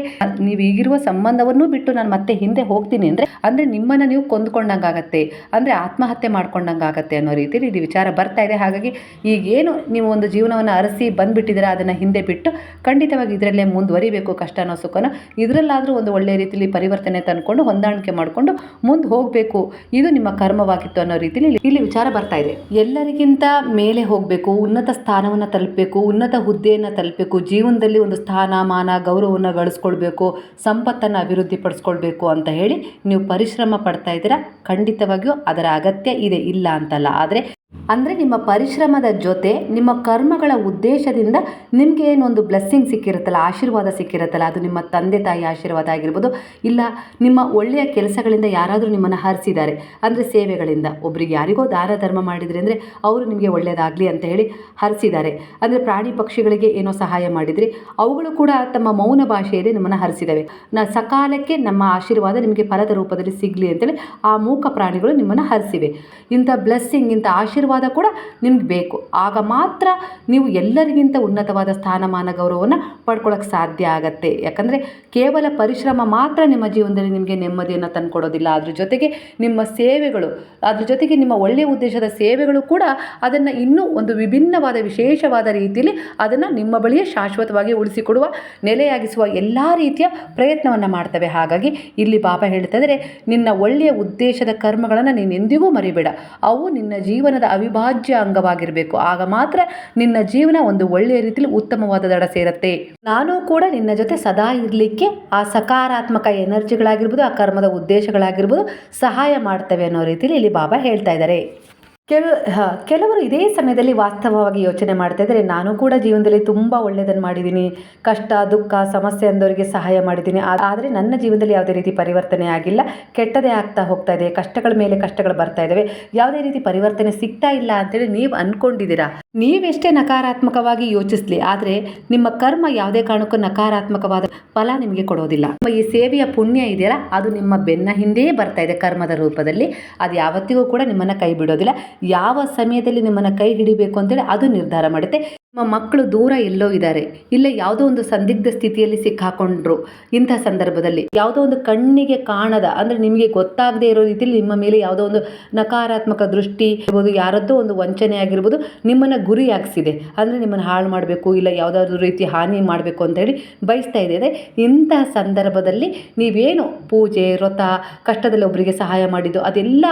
ನೀವು ಈಗಿರುವ ಸಂಬಂಧವನ್ನು ಬಿಟ್ಟು ನಾನು ಮತ್ತೆ ಹಿಂದೆ ಹೋಗ್ತೀನಿ ಅಂದರೆ ಅಂದರೆ ನಿಮ್ಮನ್ನು ನೀವು ಕೊಂದ್ಕೊಂಡಂಗಾಗತ್ತೆ, ಅಂದರೆ ಆತ್ಮಹತ್ಯೆ ಮಾಡ್ಕೊಂಡಂಗಾಗತ್ತೆ ಅನ್ನೋ ರೀತಿಯಲ್ಲಿ ಇಲ್ಲಿ ವಿಚಾರ ಬರ್ತಾ ಇದೆ. ಹಾಗಾಗಿ ಈಗೇನು ನೀವು ಒಂದು ಜೀವನವನ್ನು ಅರಸಿ ಬಂದುಬಿಟ್ಟಿದ್ದೀರಾ, ಅದನ್ನು ಹಿಂದೆ ಬಿಟ್ಟು ಖಂಡಿತವಾಗಿ ಇದರಲ್ಲೇ ಮುಂದುವರಿಬೇಕು ಕಷ್ಟನೋ ಸುಖನೋ, ಇದರಲ್ಲಾದರೂ ಒಂದು ಒಳ್ಳೆಯ ರೀತಿಯಲ್ಲಿ ಪರಿವರ್ತನೆ ತಂದ್ಕೊಂಡು ಹೊಂದಾಣಿಕೆ ಮಾಡಿಕೊಂಡು ಮುಂದೆ ಹೋಗಬೇಕು. ಇದು ನಿಮ್ಮ ಕರ್ಮವಾಗಿತ್ತು ಅನ್ನೋ ರೀತಿಯಲ್ಲಿ ಇಲ್ಲಿ ವಿಚಾರ ಬರ್ತಾ ಇದೆ. ಎಲ್ಲರಿಗಿಂತ ಮೇಲೆ ಹೋಗಬೇಕು, ಉನ್ನತ ಸ್ಥಾನವನ್ನು ತಲುಪಬೇಕು, ಉನ್ನತ ಹುದ್ದೆಯನ್ನು ತಲುಪಬೇಕು, ಜೀವನದಲ್ಲಿ ಒಂದು ಸ್ಥಾನಮಾನ, ಗೌರವವನ್ನು ಗಳಿಸ್ಕೊಳ್ಬೇಕು. ಸಂಪತ್ತನ್ನು ಅಭಿವೃದ್ಧಿ ಪಡಿಸ್ಕೊಳ್ಬೇಕು ಅಂತ ಹೇಳಿ ನೀವು ಪರಿಶ್ರಮ ಪಡ್ತಾ ಇದ್ದೀರಾ? ಖಂಡಿತವಾಗಿಯೂ ಅದರ ಅಗತ್ಯ ಇದೆ, ಇಲ್ಲ ಅಂತಲ್ಲ. ಆದರೆ, ಅಂದರೆ ನಿಮ್ಮ ಪರಿಶ್ರಮದ ಜೊತೆ ನಿಮ್ಮ ಕರ್ಮಗಳ ಉದ್ದೇಶದಿಂದ ನಿಮಗೆ ಏನೊಂದು ಬ್ಲೆಸ್ಸಿಂಗ್ ಸಿಕ್ಕಿರುತ್ತಲ್ಲ, ಆಶೀರ್ವಾದ ಸಿಕ್ಕಿರುತ್ತಲ್ಲ, ಅದು ನಿಮ್ಮ ತಂದೆ ತಾಯಿ ಆಶೀರ್ವಾದ ಆಗಿರ್ಬೋದು, ಇಲ್ಲ ನಿಮ್ಮ ಒಳ್ಳೆಯ ಕೆಲಸಗಳಿಂದ ಯಾರಾದರೂ ನಿಮ್ಮನ್ನು ಹರಿಸಿದ್ದಾರೆ, ಅಂದರೆ ಸೇವೆಗಳಿಂದ. ಒಬ್ರಿಗೆ ಯಾರಿಗೋ ದಾನ ಧರ್ಮ ಮಾಡಿದರೆ ಅಂದರೆ ಅವರು ನಿಮಗೆ ಒಳ್ಳೆಯದಾಗಲಿ ಅಂತ ಹೇಳಿ ಹರಿಸಿದ್ದಾರೆ. ಅಂದರೆ ಪ್ರಾಣಿ ಪಕ್ಷಿಗಳಿಗೆ ಏನೋ ಸಹಾಯ ಮಾಡಿದರೆ, ಅವುಗಳು ಕೂಡ ತಮ್ಮ ಮೌನ ಭಾಷೆಯಲ್ಲಿ ನಿಮ್ಮನ್ನು ಹರಿಸಿದ್ದಾವೆ ನ ಸಕಾಲಕ್ಕೆ ನಮ್ಮ ಆಶೀರ್ವಾದ ನಿಮಗೆ ಫಲದ ರೂಪದಲ್ಲಿ ಸಿಗಲಿ ಅಂತೇಳಿ ಆ ಮೂಕ ಪ್ರಾಣಿಗಳು ನಿಮ್ಮನ್ನು ಹರಿಸಿವೆ. ಇಂಥ ಬ್ಲೆಸ್ಸಿಂಗ್ ಇಂಥ ಆಶೀರ್ವಾದ ಕೂಡ ನಿಮ್ಗೆ ಬೇಕು. ಆಗ ಮಾತ್ರ ನೀವು ಎಲ್ಲರಿಗಿಂತ ಉನ್ನತವಾದ ಸ್ಥಾನಮಾನ ಗೌರವವನ್ನು ಪಡ್ಕೊಳ್ಳೋಕೆ ಸಾಧ್ಯ ಆಗತ್ತೆ. ಯಾಕಂದರೆ ಕೇವಲ ಪರಿಶ್ರಮ ಮಾತ್ರ ನಿಮ್ಮ ಜೀವನದಲ್ಲಿ ನಿಮಗೆ ನೆಮ್ಮದಿಯನ್ನು ತಂದುಕೊಡೋದಿಲ್ಲ. ಅದ್ರ ಜೊತೆಗೆ ನಿಮ್ಮ ಸೇವೆಗಳು, ಅದ್ರ ಜೊತೆಗೆ ನಿಮ್ಮ ಒಳ್ಳೆಯ ಉದ್ದೇಶದ ಸೇವೆಗಳು ಕೂಡ ಅದನ್ನು ಇನ್ನೂ ಒಂದು ವಿಭಿನ್ನವಾದ, ವಿಶೇಷವಾದ ರೀತಿಯಲ್ಲಿ ಅದನ್ನು ನಿಮ್ಮ ಬಳಿಯೇ ಶಾಶ್ವತವಾಗಿ ಉಳಿಸಿಕೊಡುವ, ನೆಲೆಯಾಗಿಸುವ ಎಲ್ಲ ರೀತಿಯ ಪ್ರಯತ್ನವನ್ನು ಮಾಡ್ತವೆ. ಹಾಗಾಗಿ ಇಲ್ಲಿ ಬಾಬಾ ಹೇಳ್ತಾ ಇದ್ದಾರೆ ನಿನ್ನ ಒಳ್ಳೆಯ ಉದ್ದೇಶದ ಕರ್ಮಗಳನ್ನು ನೀನು ಎಂದಿಗೂ ಮರಿಬೇಡ. ಅವು ನಿನ್ನ ಜೀವನದ ಅವಿಭಾಜ್ಯ ಅಂಗವಾಗಿರಬೇಕು. ಆಗ ಮಾತ್ರ ನಿನ್ನ ಜೀವನ ಒಂದು ಒಳ್ಳೆಯ ರೀತಿಯಲ್ಲಿ ಉತ್ತಮವಾದ ದಡ ಸೇರುತ್ತೆ. ನಾನು ಕೂಡ ನಿನ್ನ ಜೊತೆ ಸದಾ ಇರಲಿಕ್ಕೆ ಆ ಸಕಾರಾತ್ಮಕ ಎನರ್ಜಿಗಳಾಗಿರ್ಬೋದು, ಆ ಕರ್ಮದ ಉದ್ದೇಶಗಳಾಗಿರ್ಬೋದು ಸಹಾಯ ಮಾಡ್ತವೆ ಅನ್ನೋ ರೀತಿಯಲ್ಲಿ ಇಲ್ಲಿ ಬಾಬಾ ಹೇಳ್ತಾ ಇದ್ದಾರೆ. ಕೆಲ ಕೆಲವರು ಇದೇ ಸಮಯದಲ್ಲಿ ವಾಸ್ತವವಾಗಿ ಯೋಚನೆ ಮಾಡ್ತಾ ಇದ್ದಾರೆ. ನಾನು ಕೂಡ ಜೀವನದಲ್ಲಿ ತುಂಬ ಒಳ್ಳೆಯದನ್ನು ಮಾಡಿದ್ದೀನಿ. ಕಷ್ಟ, ದುಃಖ, ಸಮಸ್ಯೆ ಅಂದವರಿಗೆ ಸಹಾಯ ಮಾಡಿದ್ದೀನಿ. ಆದರೆ ನನ್ನ ಜೀವನದಲ್ಲಿ ಯಾವುದೇ ರೀತಿ ಪರಿವರ್ತನೆ ಆಗಿಲ್ಲ. ಕೆಟ್ಟದೇ ಆಗ್ತಾ ಹೋಗ್ತಾ ಇದೆ. ಕಷ್ಟಗಳ ಮೇಲೆ ಕಷ್ಟಗಳು ಬರ್ತಾ ಇದ್ದಾವೆ. ಯಾವುದೇ ರೀತಿ ಪರಿವರ್ತನೆ ಸಿಗ್ತಾ ಇಲ್ಲ ಅಂತೇಳಿ ನೀವು ಅಂದ್ಕೊಂಡಿದ್ದೀರಾ? ನೀವೆಷ್ಟೇ ನಕಾರಾತ್ಮಕವಾಗಿ ಯೋಚಿಸ್ಲಿ, ಆದರೆ ನಿಮ್ಮ ಕರ್ಮ ಯಾವುದೇ ಕಾರಣಕ್ಕೂ ನಕಾರಾತ್ಮಕವಾದ ಫಲ ನಿಮಗೆ ಕೊಡೋದಿಲ್ಲ. ಈ ಸೇವೆಯ ಪುಣ್ಯ ಇದೆಯಲ್ಲ, ಅದು ನಿಮ್ಮ ಬೆನ್ನ ಹಿಂದೆಯೇ ಬರ್ತಾ ಇದೆ ಕರ್ಮದ ರೂಪದಲ್ಲಿ. ಅದು ಯಾವತ್ತಿಗೂ ಕೂಡ ನಿಮ್ಮನ್ನು ಕೈ ಬಿಡೋದಿಲ್ಲ. ಯಾವ ಸಮಯದಲ್ಲಿ ನಿಮ್ಮನ್ನು ಕೈ ಹಿಡಿಬೇಕು ಅಂತೇಳಿ ಅದು ನಿರ್ಧಾರ ಮಾಡುತ್ತೆ. ಮಕ್ಕಳು ದೂರ ಎಲ್ಲೋ ಇದ್ದಾರೆ. ಇಲ್ಲ ಯಾವುದೋ ಒಂದು ಸಂದಿಗ್ಧ ಸ್ಥಿತಿಯಲ್ಲಿ ಸಿಕ್ಕಾಕೊಂಡ್ರು. ಇಂಥ ಸಂದರ್ಭದಲ್ಲಿ ಯಾವುದೋ ಒಂದು ಕಣ್ಣಿಗೆ ಕಾಣದ, ಅಂದರೆ ನಿಮಗೆ ಗೊತ್ತಾಗದೇ ಇರೋ ರೀತಿಯಲ್ಲಿ ನಿಮ್ಮ ಮೇಲೆ ಯಾವುದೋ ಒಂದು ನಕಾರಾತ್ಮಕ ದೃಷ್ಟಿ ಇರ್ಬೋದು, ಯಾರದ್ದೋ ಒಂದು ವಂಚನೆ ಆಗಿರ್ಬೋದು, ನಿಮ್ಮನ್ನು ಗುರಿಯಾಗಿಸಿದೆ. ಅಂದರೆ ನಿಮ್ಮನ್ನು ಹಾಳು ಮಾಡಬೇಕು, ಇಲ್ಲ ಯಾವುದಾದ್ರೂ ರೀತಿ ಹಾನಿ ಮಾಡಬೇಕು ಅಂತ ಹೇಳಿ ಬಯಸ್ತಾ ಇದೆ. ಇಂತಹ ಸಂದರ್ಭದಲ್ಲಿ ನೀವೇನು ಪೂಜೆ, ವ್ರತ, ಕಷ್ಟದಲ್ಲಿ ಒಬ್ಬರಿಗೆ ಸಹಾಯ ಮಾಡಿದ್ದು, ಅದೆಲ್ಲ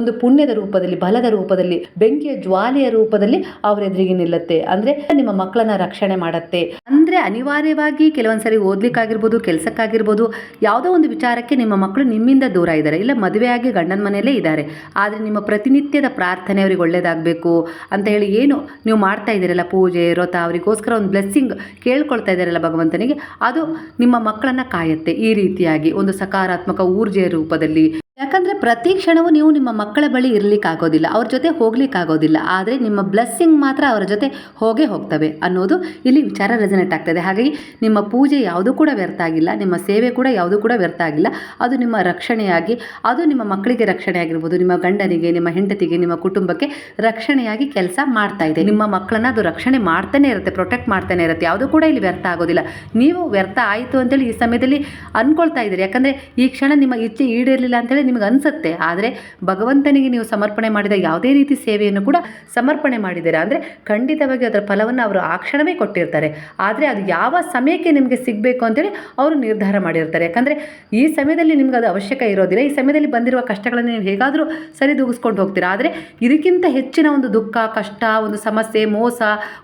ಒಂದು ಪುಣ್ಯದ ರೂಪದಲ್ಲಿ, ಬಲದ ರೂಪದಲ್ಲಿ, ಬೆಂಕಿಯ ಜ್ವಾಲೆಯ ರೂಪದಲ್ಲಿ ಅವರೆದುರಿಗೆ ನಿಲ್ಲುತ್ತೆ. ಅಂದರೆ ನಿಮ್ಮ ಮಕ್ಕಳನ್ನ ರಕ್ಷಣೆ ಮಾಡುತ್ತೆ. ಅಂದರೆ ಅನಿವಾರ್ಯವಾಗಿ ಕೆಲವೊಂದ್ಸರಿ ಓದ್ಲಿಕ್ಕಾಗಿರ್ಬೋದು, ಕೆಲಸಕ್ಕಾಗಿರ್ಬೋದು, ಯಾವುದೋ ಒಂದು ವಿಚಾರಕ್ಕೆ ನಿಮ್ಮ ಮಕ್ಕಳು ನಿಮ್ಮಿಂದ ದೂರ ಇದ್ದಾರೆ. ಇಲ್ಲ ಮದುವೆಯಾಗಿ ಗಂಡನ ಮನೆಯಲ್ಲೇ ಇದ್ದಾರೆ. ಆದರೆ ನಿಮ್ಮ ಪ್ರತಿನಿತ್ಯದ ಪ್ರಾರ್ಥನೆ ಅವ್ರಿಗೆ ಒಳ್ಳೇದಾಗಬೇಕು ಅಂತ ಹೇಳಿ ಏನು ನೀವು ಮಾಡ್ತಾ ಇದ್ದೀರಲ್ಲ, ಪೂಜೆ, ವ್ರತ, ಅವರಿಗೋಸ್ಕರ ಒಂದು ಬ್ಲೆಸ್ಸಿಂಗ್ ಕೇಳ್ಕೊಳ್ತಾ ಇದ್ದಾರಲ್ಲ ಭಗವಂತನಿಗೆ, ಅದು ನಿಮ್ಮ ಮಕ್ಕಳನ್ನು ಕಾಯುತ್ತೆ. ಈ ರೀತಿಯಾಗಿ ಒಂದು ಸಕಾರಾತ್ಮಕ ಊರ್ಜೆಯ ರೂಪದಲ್ಲಿ. ಯಾಕಂದರೆ ಪ್ರತಿ ಕ್ಷಣವೂ ನೀವು ನಿಮ್ಮ ಮಕ್ಕಳ ಬಳಿ ಇರಲಿಕ್ಕಾಗೋದಿಲ್ಲ, ಅವ್ರ ಜೊತೆ ಹೋಗ್ಲಿಕ್ಕಾಗೋದಿಲ್ಲ. ಆದರೆ ನಿಮ್ಮ ಬ್ಲೆಸ್ಸಿಂಗ್ ಮಾತ್ರ ಅವರ ಜೊತೆ ಹೋಗೇ ಹೋಗ್ತವೆ ಅನ್ನೋದು ಇಲ್ಲಿ ವಿಚಾರ ರೆಸನೇಟ್ ಆಗ್ತದೆ. ಹಾಗಾಗಿ ನಿಮ್ಮ ಪೂಜೆ ಯಾವುದೂ ಕೂಡ ವ್ಯರ್ಥ ಆಗಿಲ್ಲ, ನಿಮ್ಮ ಸೇವೆ ಕೂಡ ಯಾವುದೂ ಕೂಡ ವ್ಯರ್ಥ ಆಗಿಲ್ಲ. ಅದು ನಿಮ್ಮ ರಕ್ಷಣೆಯಾಗಿ, ಅದು ನಿಮ್ಮ ಮಕ್ಕಳಿಗೆ ರಕ್ಷಣೆ ಆಗಿರ್ಬೋದು, ನಿಮ್ಮ ಗಂಡನಿಗೆ, ನಿಮ್ಮ ಹೆಂಡತಿಗೆ, ನಿಮ್ಮ ಕುಟುಂಬಕ್ಕೆ ರಕ್ಷಣೆಯಾಗಿ ಕೆಲಸ ಮಾಡ್ತಾ ಇದೆ. ನಿಮ್ಮ ಮಕ್ಕಳನ್ನ ಅದು ರಕ್ಷಣೆ ಮಾಡ್ತಾನೆ ಇರುತ್ತೆ ಪ್ರೊಟೆಕ್ಟ್ ಮಾಡ್ತಾನೆ ಇರುತ್ತೆ. ಯಾವುದೂ ಕೂಡ ಇಲ್ಲಿ ವ್ಯರ್ಥ ಆಗೋದಿಲ್ಲ. ನೀವು ವ್ಯರ್ಥ ಆಯಿತು ಅಂತೇಳಿ ಈ ಸಮಯದಲ್ಲಿ ಅಂದ್ಕೊಳ್ತಾ ಇದ್ದೀರಿ. ಯಾಕಂದರೆ ಈ ಕ್ಷಣ ನಿಮ್ಮ ಇಚ್ಛೆ ಈಡೇರಲಿಲ್ಲ ಅಂತೇಳಿ ನಿಮಗೆ ಅನಿಸುತ್ತೆ. ಆದರೆ ಭಗವಂತನಿಗೆ ನೀವು ಸಮರ್ಪಣೆ ಮಾಡಿದ ಯಾವುದೇ ರೀತಿ ಸೇವೆಯನ್ನು ಕೂಡ ಸಮರ್ಪಣೆ ಮಾಡಿದ್ದೀರಾ? ಅಂದರೆ ಖಂಡಿತವಾಗಿ ಅದರ ಫಲವನ್ನು ಅವರು ಆ ಕ್ಷಣವೇ ಕೊಟ್ಟಿರ್ತಾರೆ. ಆದರೆ ಅದು ಯಾವ ಸಮಯಕ್ಕೆ ನಿಮಗೆ ಸಿಗಬೇಕು ಅಂತೇಳಿ ಅವರು ನಿರ್ಧಾರ ಮಾಡಿರ್ತಾರೆ. ಯಾಕಂದರೆ ಈ ಸಮಯದಲ್ಲಿ ನಿಮ್ಗೆ ಅದು ಅವಶ್ಯಕ ಇರೋದಿಲ್ಲ. ಈ ಸಮಯದಲ್ಲಿ ಬಂದಿರುವ ಕಷ್ಟಗಳನ್ನು ನೀವು ಹೇಗಾದರೂ ಸರಿದೂಗಿಸ್ಕೊಂಡು ಹೋಗ್ತೀರಾ? ಆದರೆ ಇದಕ್ಕಿಂತ ಹೆಚ್ಚಿನ ಒಂದು ದುಃಖ, ಕಷ್ಟ, ಒಂದು ಸಮಸ್ಯೆ, ಮೋಸ,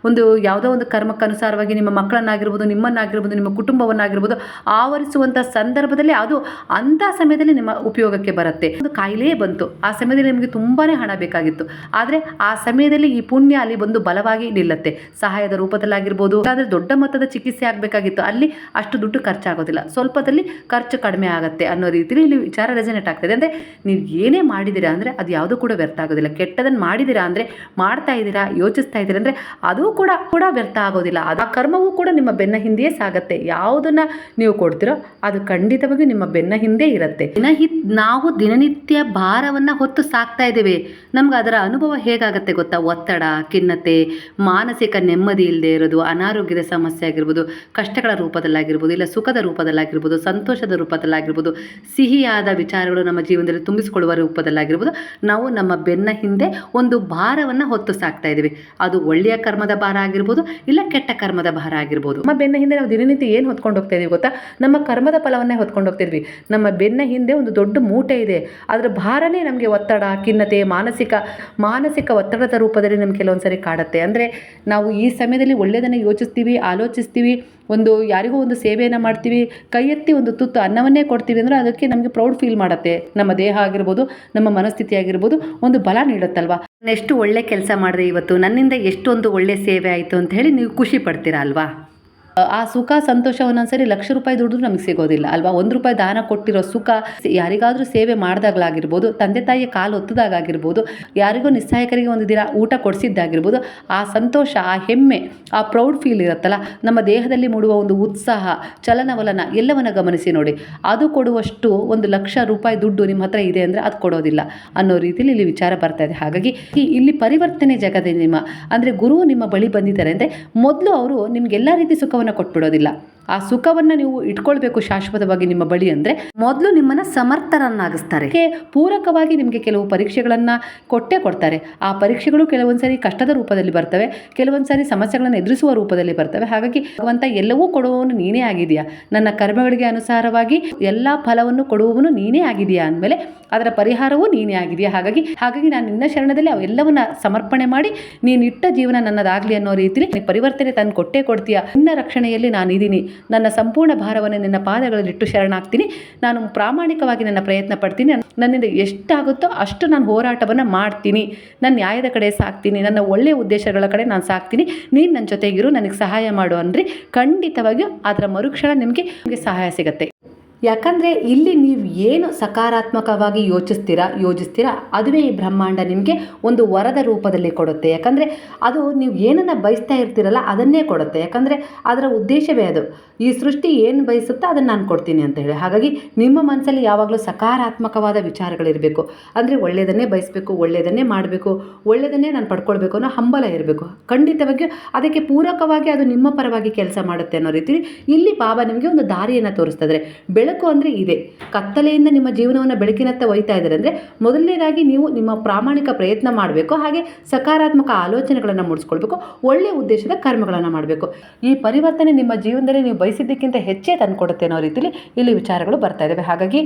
ಒಂದು ಯಾವುದೋ ಒಂದು ಕರ್ಮಕ್ಕನುಸಾರವಾಗಿ ನಿಮ್ಮ ಮಕ್ಕಳನ್ನಾಗಿರ್ಬೋದು, ನಿಮ್ಮನ್ನಾಗಿರ್ಬೋದು, ನಿಮ್ಮ ಕುಟುಂಬವನ್ನಾಗಿರ್ಬೋದು ಆವರಿಸುವಂಥ ಸಂದರ್ಭದಲ್ಲಿ ಅದು ಅಂಥ ಸಮಯದಲ್ಲಿ ನಿಮ್ಮ ಉಪಯೋಗಕ್ಕೆ ಬರುತ್ತೆ. ಒಂದು ಕಾಯಿಲೆ ಬಂತು. ಆ ಸಮಯದಲ್ಲಿ ನಿಮಗೆ ತುಂಬಾ ಹಣ ಬೇಕಾಗಿತ್ತು. ಆದರೆ ಆ ಸಮಯದಲ್ಲಿ ಈ ಪುಣ್ಯ ಅಲ್ಲಿ ಬಂದು ಬಲವಾಗಿ ನಿಲ್ಲುತ್ತೆ. ಸಹಾಯದ ರೂಪದಲ್ಲಾಗಿರ್ಬೋದು, ಆದರೆ ದೊಡ್ಡ ಮೊತ್ತದ ಚಿಕಿತ್ಸೆ ಆಗಬೇಕಾಗಿತ್ತು. ಅಲ್ಲಿ ಅಷ್ಟು ದುಡ್ಡು ಖರ್ಚಾಗೋದಿಲ್ಲ. ಸ್ವಲ್ಪದಲ್ಲಿ ಖರ್ಚು ಕಡಿಮೆ ಆಗುತ್ತೆ ಅನ್ನೋ ರೀತಿಯಲ್ಲಿ ಇಲ್ಲಿ ವಿಚಾರ ರೆಸನೇಟ್ ಆಗ್ತದೆ ಅಂದರೆ ನೀವು ಏನೇ ಮಾಡಿದಿರಾ ಅಂದರೆ ಅದು ಯಾವುದೂ ಕೂಡ ವ್ಯರ್ಥ ಆಗೋದಿಲ್ಲ. ಕೆಟ್ಟದನ್ನು ಮಾಡಿದಿರಾ ಅಂದರೆ ಮಾಡ್ತಾ ಇದ್ದೀರಾ, ಯೋಚಿಸ್ತಾ ಇದ್ದೀರಾ ಅಂದರೆ ಅದು ಕೂಡ ಕೂಡ ವ್ಯರ್ಥ ಆಗೋದಿಲ್ಲ. ಆ ಕರ್ಮವೂ ಕೂಡ ನಿಮ್ಮ ಬೆನ್ನ ಹಿಂದೆಯೇ ಸಾಗತ್ತೆ. ಯಾವುದನ್ನ ನೀವು ಕೊಡ್ತೀರೋ ಅದು ಖಂಡಿತವಾಗಿ ನಿಮ್ಮ ಬೆನ್ನ ಹಿಂದೆ ಇರುತ್ತೆ. ನಾವು ದಿನನಿತ್ಯ ಭಾರವನ್ನು ಹೊತ್ತು ಸಾಕ್ತಾ ಇದ್ದೇವೆ. ನಮ್ಗೆ ಅದರ ಅನುಭವ ಹೇಗಾಗತ್ತೆ ಗೊತ್ತಾ? ಒತ್ತಡ, ಖಿನ್ನತೆ, ಮಾನಸಿಕ ನೆಮ್ಮದಿ ಇಲ್ಲದೆ ಇರೋದು, ಅನಾರೋಗ್ಯದ ಸಮಸ್ಯೆ ಆಗಿರ್ಬೋದು, ಕಷ್ಟಗಳ ರೂಪದಲ್ಲಾಗಿರ್ಬೋದು, ಇಲ್ಲ ಸುಖದ ರೂಪದಲ್ಲಾಗಿರ್ಬೋದು, ಸಂತೋಷದ ರೂಪದಲ್ಲಾಗಿರ್ಬೋದು, ಸಿಹಿಯಾದ ವಿಚಾರಗಳು ನಮ್ಮ ಜೀವನದಲ್ಲಿ ತುಂಬಿಸಿಕೊಳ್ಳುವ ರೂಪದಲ್ಲಾಗಿರ್ಬೋದು, ನಾವು ನಮ್ಮ ಬೆನ್ನ ಹಿಂದೆ ಒಂದು ಭಾರವನ್ನು ಹೊತ್ತು ಸಾಕ್ತಾ ಇದ್ದೀವಿ. ಅದು ಒಳ್ಳೆಯ ಕರ್ಮದ ಭಾರ ಆಗಿರ್ಬೋದು, ಇಲ್ಲ ಕೆಟ್ಟ ಕರ್ಮದ ಭಾರ ಆಗಿರ್ಬೋದು. ನಮ್ಮ ಬೆನ್ನ ಹಿಂದೆ ನಾವು ದಿನನಿತ್ಯ ಏನು ಹೊತ್ಕೊಂಡು ಹೋಗ್ತಾ ಇದೀವಿ ಗೊತ್ತಾ? ನಮ್ಮ ಕರ್ಮದ ಫಲವನ್ನೇ ಹೊತ್ಕೊಂಡು ಹೋಗ್ತಿದ್ವಿ ನಮ್ಮ ಬೆನ್ನ ಹಿಂದೆ ಒಂದು ದೊಡ್ಡ ಮೂಟೆ ಇದೆ. ಅದರ ಭಾರನೇ ನಮಗೆ ಒತ್ತಡ, ಖಿನ್ನತೆ, ಮಾನಸಿಕ ಮಾನಸಿಕ ಒತ್ತಡದ ರೂಪದಲ್ಲಿ ನಮ್ಗೆ ಕೆಲವೊಂದು ಸರಿ ಕಾಡುತ್ತೆ. ಅಂದರೆ ನಾವು ಈ ಸಮಯದಲ್ಲಿ ಒಳ್ಳೆಯದನ್ನು ಯೋಚಿಸ್ತೀವಿ, ಆಲೋಚಿಸ್ತೀವಿ, ಒಂದು ಯಾರಿಗೋ ಒಂದು ಸೇವೆಯನ್ನು ಮಾಡ್ತೀವಿ, ಕೈ ಎತ್ತಿ ಒಂದು ತುತ್ತು ಅನ್ನವನ್ನೇ ಕೊಡ್ತೀವಿ ಅಂದರೆ ಅದಕ್ಕೆ ನಮಗೆ ಪ್ರೌಡ್ ಫೀಲ್ ಮಾಡುತ್ತೆ. ನಮ್ಮ ದೇಹ ಆಗಿರ್ಬೋದು, ನಮ್ಮ ಮನಸ್ಥಿತಿ ಆಗಿರ್ಬೋದು, ಒಂದು ಬಲ ನೀಡುತ್ತಲ್ವಾ? ಎಷ್ಟು ಒಳ್ಳೆ ಕೆಲಸ ಮಾಡಿದೆ ಇವತ್ತು. ನನ್ನಿಂದ ಎಷ್ಟೊಂದು ಒಳ್ಳೆ ಸೇವೆ ಆಯಿತು ಅಂತ ಹೇಳಿ ನೀವು ಖುಷಿ ಪಡ್ತೀರಾ ಅಲ್ವಾ? ಆ ಸುಖ ಸಂತೋಷ ಒಂದೊಂದ್ಸರಿ ಲಕ್ಷ ರೂಪಾಯಿ ದುಡಿದ್ರು ನಮಗೆ ಸಿಗೋದಿಲ್ಲ, ಅಲ್ವಾ? ಒಂದು ರೂಪಾಯಿ ದಾನ ಕೊಟ್ಟಿರೋ ಸುಖ ಯಾರಿಗಾದರೂ ಸೇವೆ ಮಾಡಿದಾಗಲಾಗಿರ್ಬೋದು, ತಂದೆ ತಾಯಿಯ ಕಾಲು ಒತ್ತದಾಗಿರ್ಬೋದು ಯಾರಿಗೋ ನಿಸ್ಸಹಾಯಕರಿಗೆ ಒಂದು ದಿನ ಊಟ ಕೊಡಿಸಿದ್ದಾಗಿರ್ಬೋದು, ಆ ಸಂತೋಷ, ಆ ಹೆಮ್ಮೆ, ಆ ಪ್ರೌಡ್ ಫೀಲ್ ಇರುತ್ತಲ್ಲ? ನಮ್ಮ ದೇಹದಲ್ಲಿ ಮೂಡುವ ಒಂದು ಉತ್ಸಾಹ, ಚಲನವಲನ ಎಲ್ಲವನ್ನ ಗಮನಿಸಿ ನೋಡಿ. ಅದು ಕೊಡುವಷ್ಟು ಒಂದು ಲಕ್ಷ ರೂಪಾಯಿ ದುಡ್ಡು ನಿಮ್ಮ ಹತ್ರ ಇದೆ ಅಂದರೆ ಅದು ಕೊಡೋದಿಲ್ಲ ಅನ್ನೋ ರೀತಿಯಲ್ಲಿ ಇಲ್ಲಿ ವಿಚಾರ ಬರ್ತಾ ಇದೆ. ಹಾಗಾಗಿ ಇಲ್ಲಿ ಪರಿವರ್ತನೆ ಜಗದೇ ನಿಮ್ಮ, ಅಂದರೆ ಗುರು ನಿಮ್ಮ ಬಳಿ ಬಂದಿದ್ದಾರೆ ಅಂದರೆ ಮೊದಲು ಅವರು ನಿಮ್ಗೆಲ್ಲ ರೀತಿ ಸುಖವನ್ನು ಕೊಟ್ಬಿಡೋದಿಲ್ಲ. ಆ ಸುಖವನ್ನ ನೀವು ಇಟ್ಕೊಳ್ಬೇಕು ಶಾಶ್ವತವಾಗಿ ನಿಮ್ಮ ಬಳಿ ಅಂದ್ರೆ ಮೊದಲು ನಿಮ್ಮನ್ನ ಸಮರ್ಥರನ್ನಾಗಿಸ್ತಾರೆ. ಪೂರಕವಾಗಿ ನಿಮಗೆ ಕೆಲವು ಪರೀಕ್ಷೆಗಳನ್ನ ಕೊಟ್ಟೇ ಕೊಡ್ತಾರೆ. ಆ ಪರೀಕ್ಷೆಗಳು ಕೆಲವೊಂದು ಸರಿ ಕಷ್ಟದ ರೂಪದಲ್ಲಿ ಬರ್ತವೆ ಕೆಲವೊಂದು ಸಾರಿ ಸಮಸ್ಯೆಗಳನ್ನು ಎದುರಿಸುವ ರೂಪದಲ್ಲಿ ಬರ್ತವೆ. ಹಾಗಾಗಿ ಭಗವಂತ ಎಲ್ಲವೂ ಕೊಡುವವನು ನೀನೇ ಆಗಿದೆಯಾ ನನ್ನ ಕರ್ಮಗಳಿಗೆ ಅನುಸಾರವಾಗಿ ಎಲ್ಲ ಫಲವನ್ನು ಕೊಡುವವನು ನೀನೇ ಆಗಿದೆಯಾ ಅಂದಮೇಲೆ ಅದರ ಪರಿಹಾರವೂ ನೀನೇ ಆಗಿದೆಯಾ ಹಾಗಾಗಿ ಹಾಗಾಗಿ ನಾನು ನಿನ್ನ ಶರಣದಲ್ಲಿ ಅವೆಲ್ಲವನ್ನ ಸಮರ್ಪಣೆ ಮಾಡಿ ನೀನಿಟ್ಟ ಜೀವನ ನನ್ನದಾಗಲಿ ಅನ್ನೋ ರೀತಿಯಲ್ಲಿ ಪರಿವರ್ತನೆ ತಂದು ಕೊಟ್ಟೇ ಕೊಡ್ತೀಯ. ನಿನ್ನ ರಕ್ಷಣೆಯಲ್ಲಿ ನಾನಿದ್ದೀನಿ. ನನ್ನ ಸಂಪೂರ್ಣ ಭಾರವನ್ನು ನಿನ್ನ ಪಾದಗಳಲ್ಲಿಟ್ಟು ಶರಣಾಗ್ತೀನಿ. ನಾನು ಪ್ರಾಮಾಣಿಕವಾಗಿ ನನ್ನ ಪ್ರಯತ್ನ ಪಡ್ತೀನಿ. ನನ್ನಿಂದ ಎಷ್ಟಾಗುತ್ತೋ ಅಷ್ಟು ನಾನು ಹೋರಾಟವನ್ನು ಮಾಡ್ತೀನಿ. ನನ್ನ ನ್ಯಾಯದ ಕಡೆ ಸಾಕ್ತೀನಿ. ನನ್ನ ಒಳ್ಳೆಯ ಉದ್ದೇಶಗಳ ಕಡೆ ನಾನು ಸಾಕ್ತೀನಿ. ನೀನು ನನ್ನ ಜೊತೆಗಿರು, ನನಗೆ ಸಹಾಯ ಮಾಡು ಅಂದರೆ. ಖಂಡಿತವಾಗಿಯೂ ಅದರ ಮರುಕ್ಷಣ ನಿಮಗೆ ನಿಮಗೆ ಸಹಾಯ ಸಿಗುತ್ತೆ. ಯಾಕಂದರೆ ಇಲ್ಲಿ ನೀವು ಏನು ಸಕಾರಾತ್ಮಕವಾಗಿ ಯೋಚಿಸ್ತೀರಾ, ಯೋಜಿಸ್ತೀರಾ, ಅದುವೇ ಈ ಬ್ರಹ್ಮಾಂಡ ನಿಮಗೆ ಒಂದು ವರದ ರೂಪದಲ್ಲಿ ಕೊಡುತ್ತೆ. ಯಾಕಂದರೆ ಅದು ನೀವು ಏನನ್ನು ಬಯಸ್ತಾ ಇರ್ತೀರಲ್ಲ ಅದನ್ನೇ ಕೊಡುತ್ತೆ. ಯಾಕಂದರೆ ಅದರ ಉದ್ದೇಶವೇ ಅದು. ಈ ಸೃಷ್ಟಿ ಏನು ಬಯಸುತ್ತೋ ಅದನ್ನು ನಾನು ಕೊಡ್ತೀನಿ ಅಂತ ಹೇಳಿ. ಹಾಗಾಗಿ ನಿಮ್ಮ ಮನಸ್ಸಲ್ಲಿ ಯಾವಾಗಲೂ ಸಕಾರಾತ್ಮಕವಾದ ವಿಚಾರಗಳಿರಬೇಕು. ಅಂದರೆ ಒಳ್ಳೆಯದನ್ನೇ ಬಯಸಬೇಕು ಒಳ್ಳೆಯದನ್ನೇ ಮಾಡಬೇಕು ಒಳ್ಳೆಯದನ್ನೇ ನಾನು ಪಡ್ಕೊಳ್ಬೇಕು ಅನ್ನೋ ಹಂಬಲ ಇರಬೇಕು. ಖಂಡಿತವಾಗಿಯೂ ಅದಕ್ಕೆ ಪೂರಕವಾಗಿ ಅದು ನಿಮ್ಮ ಪರವಾಗಿ ಕೆಲಸ ಮಾಡುತ್ತೆ ಅನ್ನೋ ರೀತಿ ಇಲ್ಲಿ ಬಾಬಾ ನಿಮಗೆ ಒಂದು ದಾರಿಯನ್ನು ತೋರಿಸ್ತಿದ್ರೆ ಬೆಳಕು ಅಂದರೆ ಇದೆ. ಕತ್ತಲೆಯಿಂದ ನಿಮ್ಮ ಜೀವನವನ್ನು ಬೆಳಕಿನತ್ತ ಒಯ್ತಾ ಇದ್ದಾರೆ ಅಂದರೆ ಮೊದಲನೇದಾಗಿ ನೀವು ನಿಮ್ಮ ಪ್ರಾಮಾಣಿಕ ಪ್ರಯತ್ನ ಮಾಡಬೇಕು, ಹಾಗೆ ಸಕಾರಾತ್ಮಕ ಆಲೋಚನೆಗಳನ್ನು ಮೂಡಿಸ್ಕೊಳ್ಬೇಕು ಒಳ್ಳೆಯ ಉದ್ದೇಶದ ಕರ್ಮಗಳನ್ನು ಮಾಡಬೇಕು. ಈ ಪರಿವರ್ತನೆ ನಿಮ್ಮ ಜೀವನದಲ್ಲಿ ನೀವು ಬಯಸಿದ್ದಕ್ಕಿಂತ ಹೆಚ್ಚೇ ತಂದುಕೊಡುತ್ತೆ ಅನ್ನೋ ರೀತಿಯಲ್ಲಿ ಇಲ್ಲಿ ವಿಚಾರಗಳು ಬರ್ತಾ ಇದ್ದಾವೆ ಹಾಗಾಗಿ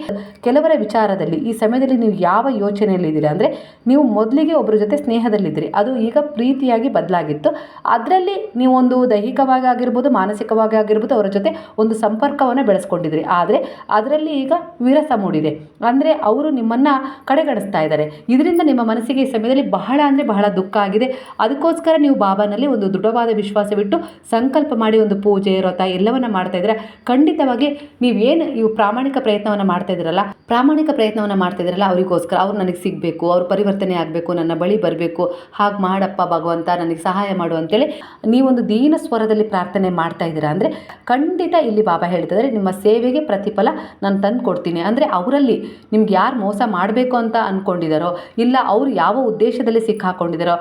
ಕೆಲವರ ವಿಚಾರದಲ್ಲಿ ಈ ಸಮಯದಲ್ಲಿ ನೀವು ಯಾವ ಯೋಚನೆಯಲ್ಲಿದ್ದೀರಾ ಅಂದರೆ ನೀವು ಮೊದಲಿಗೆ ಒಬ್ಬರ ಜೊತೆ ಸ್ನೇಹದಲ್ಲಿದ್ದೀರಿ. ಅದು ಈಗ ಪ್ರೀತಿಯಾಗಿ ಬದಲಾಗಿತ್ತು. ಅದರಲ್ಲಿ ನೀವೊಂದು ದೈಹಿಕವಾಗಿ ಆಗಿರ್ಬೋದು, ಮಾನಸಿಕವಾಗಿ ಆಗಿರ್ಬೋದು ಅವರ ಜೊತೆ ಒಂದು ಸಂಪರ್ಕವನ್ನು ಬೆಳೆಸ್ಕೊಂಡಿದ್ರಿ ಆದರೆ ಅದರಲ್ಲಿ ಈಗ ವಿರಸ ಮೂಡಿದೆ. ಅಂದರೆ ಅವರು ನಿಮ್ಮನ್ನು ಕಡೆಗಣಿಸ್ತಾ ಇದ್ದಾರೆ. ಇದರಿಂದ ನಿಮ್ಮ ಮನಸ್ಸಿಗೆ ಈ ಸಮಯದಲ್ಲಿ ಬಹಳ ಅಂದರೆ ಬಹಳ ದುಃಖ ಆಗಿದೆ. ಅದಕ್ಕೋಸ್ಕರ ನೀವು ಬಾಬಾನಲ್ಲಿ ಒಂದು ದೃಢವಾದ ವಿಶ್ವಾಸವಿಟ್ಟು ಸಂಕಲ್ಪ ಮಾಡಿ ಒಂದು ಪೂಜೆ, ವ್ರತ ಎಲ್ಲವನ್ನ ಮಾಡ್ತಾ ಇದ್ದೀರಾ ಖಂಡಿತವಾಗಿ ನೀವೇನು ಇವು ಪ್ರಾಮಾಣಿಕ ಪ್ರಯತ್ನವನ್ನು ಮಾಡ್ತಾ ಇದ್ದೀರಲ್ಲ ಪ್ರಾಮಾಣಿಕ ಪ್ರಯತ್ನವನ್ನು ಮಾಡ್ತಾ ಇದ್ದೀರಲ್ಲ ಅವರಿಗೋಸ್ಕರ ಅವ್ರು ನನಗೆ ಸಿಗಬೇಕು, ಅವ್ರು ಪರಿವರ್ತನೆ ಆಗಬೇಕು, ನನ್ನ ಬಳಿ ಬರಬೇಕು, ಹಾಗೆ ಮಾಡಪ್ಪ ಭಗವಂತ ನನಗೆ ಸಹಾಯ ಮಾಡು ಅಂತೇಳಿ ನೀವೊಂದು ದೀನ ಸ್ವರದಲ್ಲಿ ಪ್ರಾರ್ಥನೆ ಮಾಡ್ತಾ ಇದ್ದೀರಾ ಅಂದರೆ ಖಂಡಿತ ಇಲ್ಲಿ ಬಾಬಾ ಹೇಳ್ತಿದ್ದಾರೆ, ನಿಮ್ಮ ಸೇವೆಗೆ ಪ್ರತಿಫಲ ನಾನು ತಂದು ಕೊಡ್ತೀನಿ ಅಂದರೆ ಅವರಲ್ಲಿ ನಿಮ್ಗೆ ಯಾರು ಮೋಸ ಮಾಡಬೇಕು ಅಂತ ಅಂದ್ಕೊಂಡಿದ್ದಾರೋ ಇಲ್ಲ ಅವರು ಯಾವ ಉದ್ದೇಶದಲ್ಲಿ ಸಿಕ್ಕಾಕೊಂಡಿದ್ದಾರೋ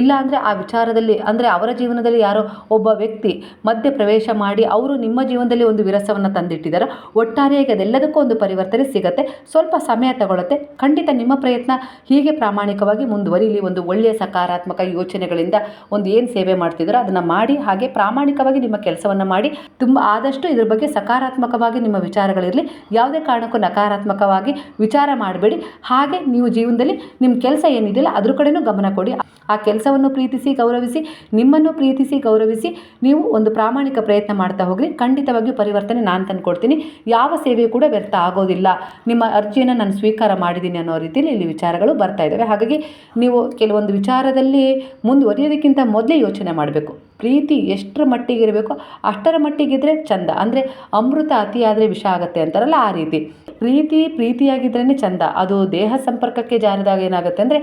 ಇಲ್ಲ ಅಂದರೆ ಆ ವಿಚಾರದಲ್ಲಿ, ಅಂದರೆ ಅವರ ಜೀವನದಲ್ಲಿ ಯಾರೋ ಒಬ್ಬ ವ್ಯಕ್ತಿ ಮಧ್ಯ ಪ್ರವೇಶ ಮಾಡಿ ಅವರು ನಿಮ್ಮ ಜೀವನದಲ್ಲಿ ಒಂದು ವಿರಸವನ್ನು ತಂದಿಟ್ಟಿದ್ದಾರೆ ಒಟ್ಟಾರೆಯಾಗಿ ಅದೆಲ್ಲದಕ್ಕೂ ಒಂದು ಪರಿವರ್ತನೆ ಸಿಗುತ್ತೆ. ಸ್ವಲ್ಪ ಸಮಯ ತಗೊಳುತ್ತೆ. ಖಂಡಿತ ನಿಮ್ಮ ಪ್ರಯತ್ನ ಹೀಗೆ ಪ್ರಾಮಾಣಿಕವಾಗಿ ಮುಂದುವರಿಲಿ. ಒಂದು ಒಳ್ಳೆಯ ಸಕಾರಾತ್ಮಕ ಯೋಚನೆಗಳಿಂದ ಒಂದು ಏನು ಸೇವೆ ಮಾಡ್ತಿದ್ದಾರೋ ಅದನ್ನು ಮಾಡಿ, ಹಾಗೆ ಪ್ರಾಮಾಣಿಕವಾಗಿ ನಿಮ್ಮ ಕೆಲಸವನ್ನು ಮಾಡಿ. ತುಂಬ ಆದಷ್ಟು ಇದ್ರ ಬಗ್ಗೆ ಸಕಾರಾತ್ಮಕವಾಗಿ ನಿಮ್ಮ ವಿಚಾರಗಳಿರಲಿ. ಯಾವುದೇ ಕಾರಣಕ್ಕೂ ನಕಾರಾತ್ಮಕವಾಗಿ ವಿಚಾರ ಮಾಡಬೇಡಿ. ಹಾಗೆ ನೀವು ಜೀವನದಲ್ಲಿ ನಿಮ್ಮ ಕೆಲಸ ಏನಿದೆಯಲ್ಲ ಅದ್ರ ಕಡೆನೂ ಗಮನ ಕೊಡಿ. ಆ ಕೆಲಸವನ್ನು ಪ್ರೀತಿಸಿ ಗೌರವಿಸಿ, ನಿಮ್ಮನ್ನು ಪ್ರೀತಿಸಿ ಗೌರವಿಸಿ ನೀವು ಒಂದು ಪ್ರಾಮಾಣಿಕ ಪ್ರಯತ್ನ ಮಾಡ್ತಾ ಹೋಗ್ರಿ ಖಂಡಿತವಾಗಿಯೂ ಪರಿವರ್ತನೆ ನಾನು ತಂದುಕೊಡ್ತೀನಿ ಯಾವ ಸೇವೆ ಕೂಡ ವ್ಯರ್ಥ ಆಗೋದಿಲ್ಲ. ನಿಮ್ಮ ಅರ್ಜಿಯನ್ನು ನಾನು ಸ್ವೀಕಾರ ಮಾಡಿದ್ದೀನಿ ಅನ್ನೋ ರೀತಿಯಲ್ಲಿ ಇಲ್ಲಿ ವಿಚಾರಗಳು ಬರ್ತಾ ಇದ್ದಾವೆ ಹಾಗಾಗಿ ನೀವು ಕೆಲವೊಂದು ವಿಚಾರದಲ್ಲಿ ಮುಂದುವರಿಯೋದಕ್ಕಿಂತ ಮೊದಲೇ ಯೋಚನೆ ಮಾಡಬೇಕು. ಪ್ರೀತಿ ಎಷ್ಟರ ಮಟ್ಟಿಗೆ ಇರಬೇಕು ಅಷ್ಟರ ಮಟ್ಟಿಗಿದ್ರೆ ಚಂದ. ಅಂದರೆ ಅಮೃತ ಅತಿಯಾದರೆ ವಿಷ ಆಗುತ್ತೆ ಅಂತಾರಲ್ಲ ಆ ರೀತಿ. ಪ್ರೀತಿ ಪ್ರೀತಿಯಾಗಿದ್ರೇ ಚಂದ. ಅದು ದೇಹ ಸಂಪರ್ಕಕ್ಕೆ ಜಾರಿದಾಗ ಏನಾಗುತ್ತೆ ಅಂದರೆ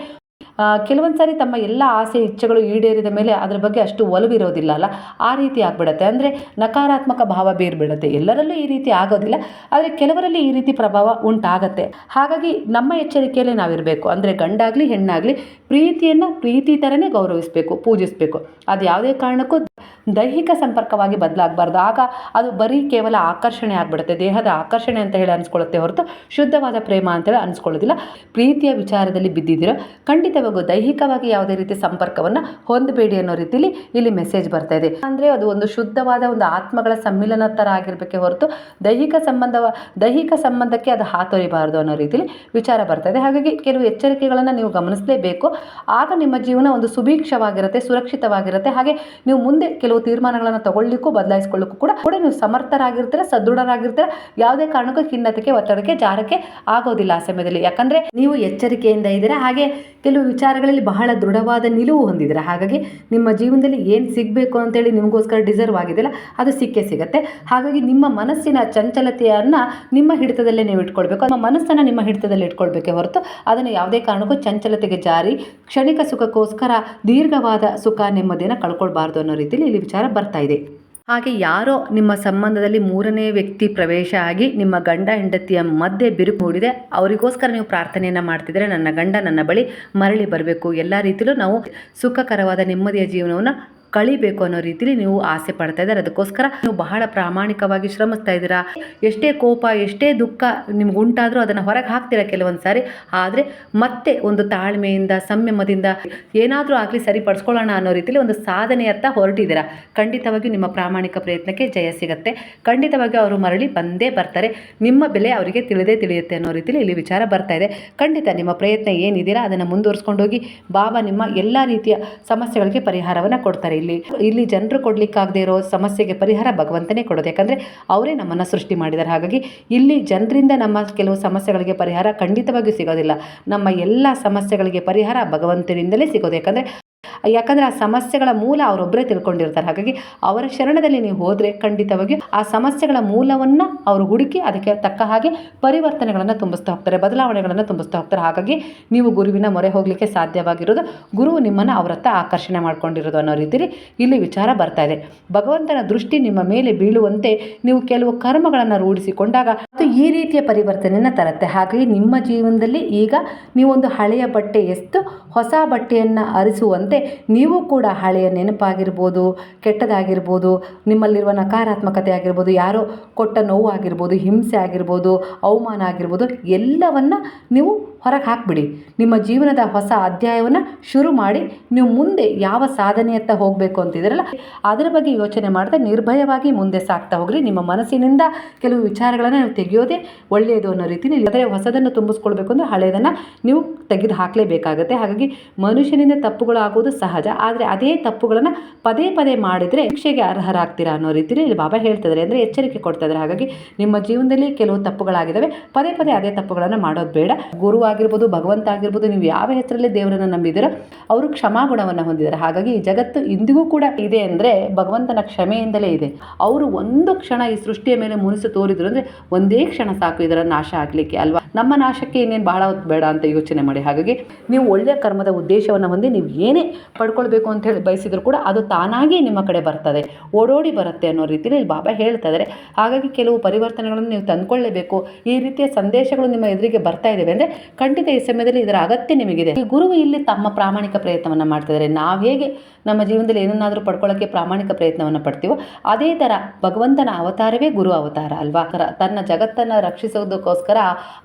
ಕೆಲವೊಂದು ಸಾರಿ ತಮ್ಮ ಎಲ್ಲ ಆಸೆ, ಇಚ್ಛೆಗಳು ಈಡೇರಿದ ಮೇಲೆ ಅದ್ರ ಬಗ್ಗೆ ಅಷ್ಟು ಒಲವಿರೋದಿಲ್ಲ ಅಲ್ಲ? ಆ ರೀತಿ ಆಗ್ಬಿಡತ್ತೆ. ಅಂದರೆ ನಕಾರಾತ್ಮಕ ಭಾವ ಬೇರ್ಬಿಡುತ್ತೆ. ಎಲ್ಲರಲ್ಲೂ ಈ ರೀತಿ ಆಗೋದಿಲ್ಲ. ಆದರೆ ಕೆಲವರಲ್ಲಿ ಈ ರೀತಿ ಪ್ರಭಾವ ಉಂಟಾಗತ್ತೆ. ಹಾಗಾಗಿ ನಮ್ಮ ಎಚ್ಚರಿಕೆಯಲ್ಲಿ ನಾವಿರಬೇಕು. ಅಂದರೆ ಗಂಡಾಗಲಿ, ಹೆಣ್ಣಾಗಲಿ ಪ್ರೀತಿಯನ್ನು ಪ್ರೀತಿ ಥರನೇ ಗೌರವಿಸಬೇಕು, ಪೂಜಿಸಬೇಕು. ಅದು ಯಾವುದೇ ಕಾರಣಕ್ಕೂ ದೈಹಿಕ ಸಂಪರ್ಕವಾಗಿ ಬದಲಾಗಬಾರ್ದು. ಆಗ ಅದು ಬರೀ ಕೇವಲ ಆಕರ್ಷಣೆ ಆಗಿಬಿಡುತ್ತೆ. ದೇಹದ ಆಕರ್ಷಣೆ ಅಂತ ಹೇಳಿ ಅನಿಸ್ಕೊಳ್ಳುತ್ತೆ ಹೊರತು ಶುದ್ಧವಾದ ಪ್ರೇಮ ಅಂತೇಳಿ ಅನಿಸ್ಕೊಳ್ಳೋದಿಲ್ಲ. ಪ್ರೀತಿಯ ವಿಚಾರದಲ್ಲಿ ಬಿದ್ದಿದ್ದೀರೋ. ಖಂಡಿತವಾಗೂ ದೈಹಿಕವಾಗಿ ಯಾವುದೇ ರೀತಿ ಸಂಪರ್ಕವನ್ನು ಹೊಂದಬೇಡಿ ಅನ್ನೋ ರೀತಿಯಲ್ಲಿ ಇಲ್ಲಿ ಮೆಸೇಜ್ ಬರ್ತಾ ಇದೆ. ಅಂದರೆ ಅದು ಒಂದು ಶುದ್ಧವಾದ ಒಂದು ಆತ್ಮಗಳ ಸಮ್ಮಿಲನ ಥರ ಆಗಿರಬೇಕೆ ಹೊರತು ದೈಹಿಕ ಸಂಬಂಧ, ದೈಹಿಕ ಸಂಬಂಧಕ್ಕೆ ಅದು ಹಾತೊರಿಬಾರ್ದು ಅನ್ನೋ ರೀತಿಲಿ ವಿಚಾರ ಬರ್ತಾ ಇದೆ. ಹಾಗಾಗಿ ಕೆಲವು ಎಚ್ಚರಿಕೆಗಳನ್ನು ನೀವು ಗಮನಿಸಲೇಬೇಕು. ಆಗ ನಿಮ್ಮ ಜೀವನ ಒಂದು ಸುಭೀಕ್ಷವಾಗಿರುತ್ತೆ, ಸುರಕ್ಷಿತವಾಗಿರುತ್ತೆ. ಹಾಗೆ ನೀವು ಮುಂದೆ ಕೆಲವು ಕೆಲವು ತೀರ್ಮಾನಗಳನ್ನು ತಗೊಳ್ಳಿಕ್ಕೂ, ಬದಲಾಯಿಸಿಕೊಳ್ಳಕ್ಕೂ ಕೂಡ ಕೂಡ ನೀವು ಸಮರ್ಥರಾಗಿರ್ತೀರ, ಸದೃಢರಾಗಿರ್ತೀರ. ಯಾವುದೇ ಕಾರಣಕ್ಕೂ ಖಿನ್ನತೆಗೆ, ಒತ್ತಡಕ್ಕೆ, ಜಾರಕ್ಕೆ ಆಗೋದಿಲ್ಲ ಆ ಸಮಯದಲ್ಲಿ. ಯಾಕಂದರೆ ನೀವು ಎಚ್ಚರಿಕೆಯಿಂದ ಇದ್ದೀರಾ, ಹಾಗೆ ಕೆಲವು ವಿಚಾರಗಳಲ್ಲಿ ಬಹಳ ದೃಢವಾದ ನಿಲುವು ಹೊಂದಿದ್ದೀರಾ. ಹಾಗಾಗಿ ನಿಮ್ಮ ಜೀವನದಲ್ಲಿ ಏನು ಸಿಗಬೇಕು ಅಂತೇಳಿ ನಿಮಗೋಸ್ಕರ ಡಿಸರ್ವ್ ಆಗಿದೆಯಲ್ಲ ಅದು ಸಿಕ್ಕೇ ಸಿಗುತ್ತೆ. ಹಾಗಾಗಿ ನಿಮ್ಮ ಮನಸ್ಸಿನ ಚಂಚಲತೆಯನ್ನು ನಿಮ್ಮ ಹಿಡಿತದಲ್ಲೇ ನೀವು ಇಟ್ಕೊಳ್ಬೇಕು. ನಿಮ್ಮ ಮನಸ್ಸನ್ನು ನಿಮ್ಮ ಹಿಡಿತದಲ್ಲಿ ಇಟ್ಕೊಳ್ಬೇಕೆ ಹೊರತು ಅದನ್ನು ಯಾವುದೇ ಕಾರಣಕ್ಕೂ ಚಂಚಲತೆಗೆ ಜಾರಿ, ಕ್ಷಣಿಕ ಸುಖಕ್ಕೋಸ್ಕರ ದೀರ್ಘವಾದ ಸುಖ, ನೆಮ್ಮದಿಯನ್ನು ಕಳ್ಕೊಳ್ಬಾರ್ದು ಅನ್ನೋ ರೀತಿಯಲ್ಲಿ ಇಲ್ಲಿ ವಿಚಾರ ಬರ್ತಾ ಇದೆ. ಹಾಗೆ ಯಾರೋ ನಿಮ್ಮ ಸಂಬಂಧದಲ್ಲಿ ಮೂರನೇ ವ್ಯಕ್ತಿ ಪ್ರವೇಶ ಆಗಿ ನಿಮ್ಮ ಗಂಡ ಹೆಂಡತಿಯ ಮಧ್ಯೆ ಬಿರುಕು ಮೂಡಿದೆ. ಅವರಿಗೋಸ್ಕರ ನೀವು ಪ್ರಾರ್ಥನೆಯನ್ನು ಮಾಡ್ತಿದ್ರೆ ನನ್ನ ಗಂಡ ನನ್ನ ಬಳಿ ಮರಳಿ ಬರಬೇಕು. ಎಲ್ಲ ರೀತಿಯಲ್ಲೂ ನಾವು ಸುಖಕರವಾದ ನೆಮ್ಮದಿಯ ಜೀವನವನ್ನು ಕಳಿಬೇಕು ಅನ್ನೋ ರೀತಿಲಿ ನೀವು ಆಸೆ ಪಡ್ತಾ ಇದ್ದಾರೆ. ಅದಕ್ಕೋಸ್ಕರ ನೀವು ಬಹಳ ಪ್ರಾಮಾಣಿಕವಾಗಿ ಶ್ರಮಿಸ್ತಾ ಇದ್ದೀರಾ? ಎಷ್ಟೇ ಕೋಪ, ಎಷ್ಟೇ ದುಃಖ ನಿಮ್ಗೆ ಉಂಟಾದರೂ ಅದನ್ನು ಹೊರಗೆ ಹಾಕ್ತೀರಾ ಕೆಲವೊಂದು ಸಾರಿ? ಆದರೆ ಮತ್ತೆ ಒಂದು ತಾಳ್ಮೆಯಿಂದ, ಸಂಯಮದಿಂದ ಏನಾದರೂ ಆಗಲಿ ಸರಿಪಡಿಸ್ಕೊಳ್ಳೋಣ ಅನ್ನೋ ರೀತಿಲಿ ಒಂದು ಸಾಧನೆಯತ್ತ ಹೊರಟಿದ್ದೀರಾ? ಖಂಡಿತವಾಗಿಯೂ ನಿಮ್ಮ ಪ್ರಾಮಾಣಿಕ ಪ್ರಯತ್ನಕ್ಕೆ ಜಯ ಸಿಗುತ್ತೆ. ಖಂಡಿತವಾಗಿಯೂ ಅವರು ಮರಳಿ ಬಂದೇ ಬರ್ತಾರೆ. ನಿಮ್ಮ ಬೆಲೆ ಅವರಿಗೆ ತಿಳಿದೇ ತಿಳಿಯುತ್ತೆ ಅನ್ನೋ ರೀತಿಲಿ ಇಲ್ಲಿ ವಿಚಾರ ಬರ್ತಾ ಇದೆ. ಖಂಡಿತ ನಿಮ್ಮ ಪ್ರಯತ್ನ ಏನಿದ್ದೀರಾ ಅದನ್ನು ಮುಂದುವರ್ಸ್ಕೊಂಡು ಹೋಗಿ ಬಾಬಾ ನಿಮ್ಮ ಎಲ್ಲ ರೀತಿಯ ಸಮಸ್ಯೆಗಳಿಗೆ ಪರಿಹಾರವನ್ನು ಕೊಡ್ತಾರೆ. ಇಲ್ಲಿ. ಇಲ್ಲಿ ಜನರು ಕೊಡ್ಲಿಕ್ಕಾಗದೇ ಇರೋ ಸಮಸ್ಯೆಗೆ ಪರಿಹಾರ ಭಗವಂತನೇ ಕೊಡೋದು. ಯಾಕಂದ್ರೆ ಅವರೇ ನಮ್ಮನ್ನ ಸೃಷ್ಟಿ ಮಾಡಿದ್ದಾರೆ. ಹಾಗಾಗಿ ಇಲ್ಲಿ ಜನರಿಂದ ನಮ್ಮ ಕೆಲವು ಸಮಸ್ಯೆಗಳಿಗೆ ಪರಿಹಾರ ಖಂಡಿತವಾಗಿಯೂ ಸಿಗೋದಿಲ್ಲ. ನಮ್ಮ ಎಲ್ಲ ಸಮಸ್ಯೆಗಳಿಗೆ ಪರಿಹಾರ ಭಗವಂತನಿಂದಲೇ ಸಿಗೋದು. ಯಾಕಂದರೆ ಯಾಕಂದರೆ ಆ ಸಮಸ್ಯೆಗಳ ಮೂಲ ಅವರೊಬ್ಬರೇ ತಿಳ್ಕೊಂಡಿರ್ತಾರೆ. ಹಾಗಾಗಿ ಅವರ ಶರಣದಲ್ಲಿ ನೀವು ಹೋದರೆ ಖಂಡಿತವಾಗಿ ಆ ಸಮಸ್ಯೆಗಳ ಮೂಲವನ್ನು ಅವರು ಹುಡುಕಿ ಅದಕ್ಕೆ ತಕ್ಕ ಹಾಗೆ ಪರಿವರ್ತನೆಗಳನ್ನು ತುಂಬಿಸ್ತಾ ಹೋಗ್ತಾರೆ, ಬದಲಾವಣೆಗಳನ್ನು ತುಂಬಿಸ್ತಾ ಹೋಗ್ತಾರೆ. ಹಾಗಾಗಿ ನೀವು ಗುರುವಿನ ಮೊರೆ ಹೋಗಲಿಕ್ಕೆ ಸಾಧ್ಯವಾಗಿರೋದು ಗುರು ನಿಮ್ಮನ್ನು ಅವರತ್ತ ಆಕರ್ಷಣೆ ಮಾಡ್ಕೊಂಡಿರೋದು ಅನ್ನೋ ರೀತಿಯಲ್ಲಿ ಇಲ್ಲಿ ವಿಚಾರ ಬರ್ತಾ ಇದೆ. ಭಗವಂತನ ದೃಷ್ಟಿ ನಿಮ್ಮ ಮೇಲೆ ಬೀಳುವಂತೆ ನೀವು ಕೆಲವು ಕರ್ಮಗಳನ್ನು ರೂಢಿಸಿಕೊಂಡಾಗ ಅದು ಈ ರೀತಿಯ ಪರಿವರ್ತನೆಯನ್ನು ತರುತ್ತೆ. ಹಾಗಾಗಿ ನಿಮ್ಮ ಜೀವನದಲ್ಲಿ ಈಗ ನೀವೊಂದು ಹಳೆಯ ಬಟ್ಟೆ ಎಷ್ಟು ಹೊಸ ಬಟ್ಟೆಯನ್ನು ಅರಿಸುವಂತೆ ನೀವು ಕೂಡ ಹಳೆಯ ನೆನಪಾಗಿರ್ಬೋದು, ಕೆಟ್ಟದಾಗಿರ್ಬೋದು, ನಿಮ್ಮಲ್ಲಿರುವ ನಕಾರಾತ್ಮಕತೆ ಆಗಿರ್ಬೋದು, ಯಾರೋ ಕೊಟ್ಟ ನೋವು ಆಗಿರ್ಬೋದು, ಹಿಂಸೆ ಆಗಿರ್ಬೋದು, ಅವಮಾನ ಆಗಿರ್ಬೋದು, ಎಲ್ಲವನ್ನು ನೀವು ಹೊರಗೆ ಹಾಕಿಬಿಡಿ. ನಿಮ್ಮ ಜೀವನದ ಹೊಸ ಅಧ್ಯಾಯವನ್ನು ಶುರು ಮಾಡಿ, ನೀವು ಮುಂದೆ ಯಾವ ಸಾಧನೆಯತ್ತ ಹೋಗಬೇಕು ಅಂತಿದ್ದೀರಲ್ಲ, ಅದರ ಬಗ್ಗೆ ಯೋಚನೆ ಮಾಡದೆ ನಿರ್ಭಯವಾಗಿ ಮುಂದೆ ಸಾಗ್ತಾ ಹೋಗ್ರಿ. ನಿಮ್ಮ ಮನಸ್ಸಿನಿಂದ ಕೆಲವು ವಿಚಾರಗಳನ್ನು ನೀವು ತೆಗೆಯೋದೇ ಒಳ್ಳೆಯದು ಅನ್ನೋ ರೀತಿಯಲ್ಲಿ ಇಲ್ಲದ್ರೆ ಹೊಸದನ್ನು ತುಂಬಿಸ್ಕೊಳ್ಬೇಕು ಅಂದರೆ ಹಳೆಯದನ್ನು ನೀವು ತೆಗೆದು ಹಾಕಲೇಬೇಕಾಗುತ್ತೆ ಹಾಗಾಗಿ ಮನುಷ್ಯನಿಂದ ತಪ್ಪುಗಳು ಆಗೋದು ಸಹಜ, ಆದರೆ ಅದೇ ತಪ್ಪುಗಳನ್ನು ಪದೇ ಪದೇ ಮಾಡಿದರೆ ಶಿಕ್ಷೆಗೆ ಅರ್ಹರಾಗ್ತೀರಾ ಅನ್ನೋ ರೀತಿಯಲ್ಲಿ ಇಲ್ಲಿ ಬಾಬಾ ಹೇಳ್ತಿದ್ದಾರೆ ಅಂದರೆ ಎಚ್ಚರಿಕೆ ಕೊಡ್ತಾ ಇದ್ದಾರೆ. ಹಾಗಾಗಿ ನಿಮ್ಮ ಜೀವನದಲ್ಲಿ ಕೆಲವು ತಪ್ಪುಗಳಾಗಿದ್ದಾವೆ, ಪದೇ ಪದೇ ಅದೇ ತಪ್ಪುಗಳನ್ನು ಮಾಡೋದು ಬೇಡ. ಗುರು ಆಗಿರ್ಬೋದು ಭಗವಂತ ಆಗಿರ್ಬೋದು, ನೀವು ಯಾವ ಹೆಸರಲ್ಲಿ ದೇವರನ್ನು ನಂಬಿದ್ದೀರೋ ಅವರು ಕ್ಷಮಾಗುಣವನ್ನು ಹೊಂದಿದ್ದಾರೆ. ಹಾಗಾಗಿ ಈ ಜಗತ್ತು ಇಂದಿಗೂ ಕೂಡ ಇದೆ ಅಂದರೆ ಭಗವಂತನ ಕ್ಷಮೆಯಿಂದಲೇ ಇದೆ. ಅವರು ಒಂದು ಕ್ಷಣ ಈ ಸೃಷ್ಟಿಯ ಮೇಲೆ ಮುನಿಸು ತೋರಿದ್ರು ಅಂದರೆ ಒಂದೇ ಕ್ಷಣ ಸಾಕು ಇದರ ನಾಶ ಆಗಲಿಕ್ಕೆ ಅಲ್ವಾ? ನಮ್ಮ ನಾಶಕ್ಕೆ ಇನ್ನೇನು ಬಹಳ ಹೊತ್ತು ಬೇಡ ಅಂತ ಯೋಚನೆ ಮಾಡಿ. ಹಾಗಾಗಿ ನೀವು ಒಳ್ಳೆಯ ಕರ್ಮದ ಉದ್ದೇಶವನ್ನು ಹೊಂದಿ ನೀವು ಏನೇ ಪಡ್ಕೊಳ್ಬೇಕು ಅಂತ ಹೇಳಿ ಬಯಸಿದ್ರು ಕೂಡ ಅದು ತಾನಾಗಿ ನಿಮ್ಮ ಕಡೆ ಬರ್ತದೆ. ಓಡೋಡಿ ಬರುತ್ತೆ ಅನ್ನೋ ರೀತಿಯಲ್ಲಿ ಇಲ್ಲಿ ಬಾಬಾ ಹೇಳ್ತಾ ಹಾಗಾಗಿ ಕೆಲವು ಪರಿವರ್ತನೆಗಳನ್ನು ನೀವು ತಂದ್ಕೊಳ್ಳೇಬೇಕು. ಈ ರೀತಿಯ ಸಂದೇಶಗಳು ನಿಮ್ಮ ಎದುರಿಗೆ ಬರ್ತಾ ಇದ್ದಾವೆ ಅಂದರೆ ಖಂಡಿತ ಈ ಸಮಯದಲ್ಲಿ ಇದರ ಅಗತ್ಯ ನಿಮಗಿದೆ. ಗುರು ಇಲ್ಲಿ ತಮ್ಮ ಪ್ರಾಮಾಣಿಕ ಪ್ರಯತ್ನವನ್ನು ಮಾಡ್ತಿದ್ದಾರೆ. ನಾವು ಹೇಗೆ ನಮ್ಮ ಜೀವನದಲ್ಲಿ ಏನನ್ನಾದರೂ ಪಡ್ಕೊಳ್ಳೋಕ್ಕೆ ಪ್ರಾಮಾಣಿಕ ಪ್ರಯತ್ನವನ್ನು ಪಡ್ತೀವೋ ಅದೇ ಥರ ಭಗವಂತನ ಅವತಾರವೇ ಗುರು ಅವತಾರ ಅಲ್ವಾ? ತನ್ನ ಜಗತ್ತನ್ನು ರಕ್ಷಿಸೋದಕ್ಕೋಸ್ಕರ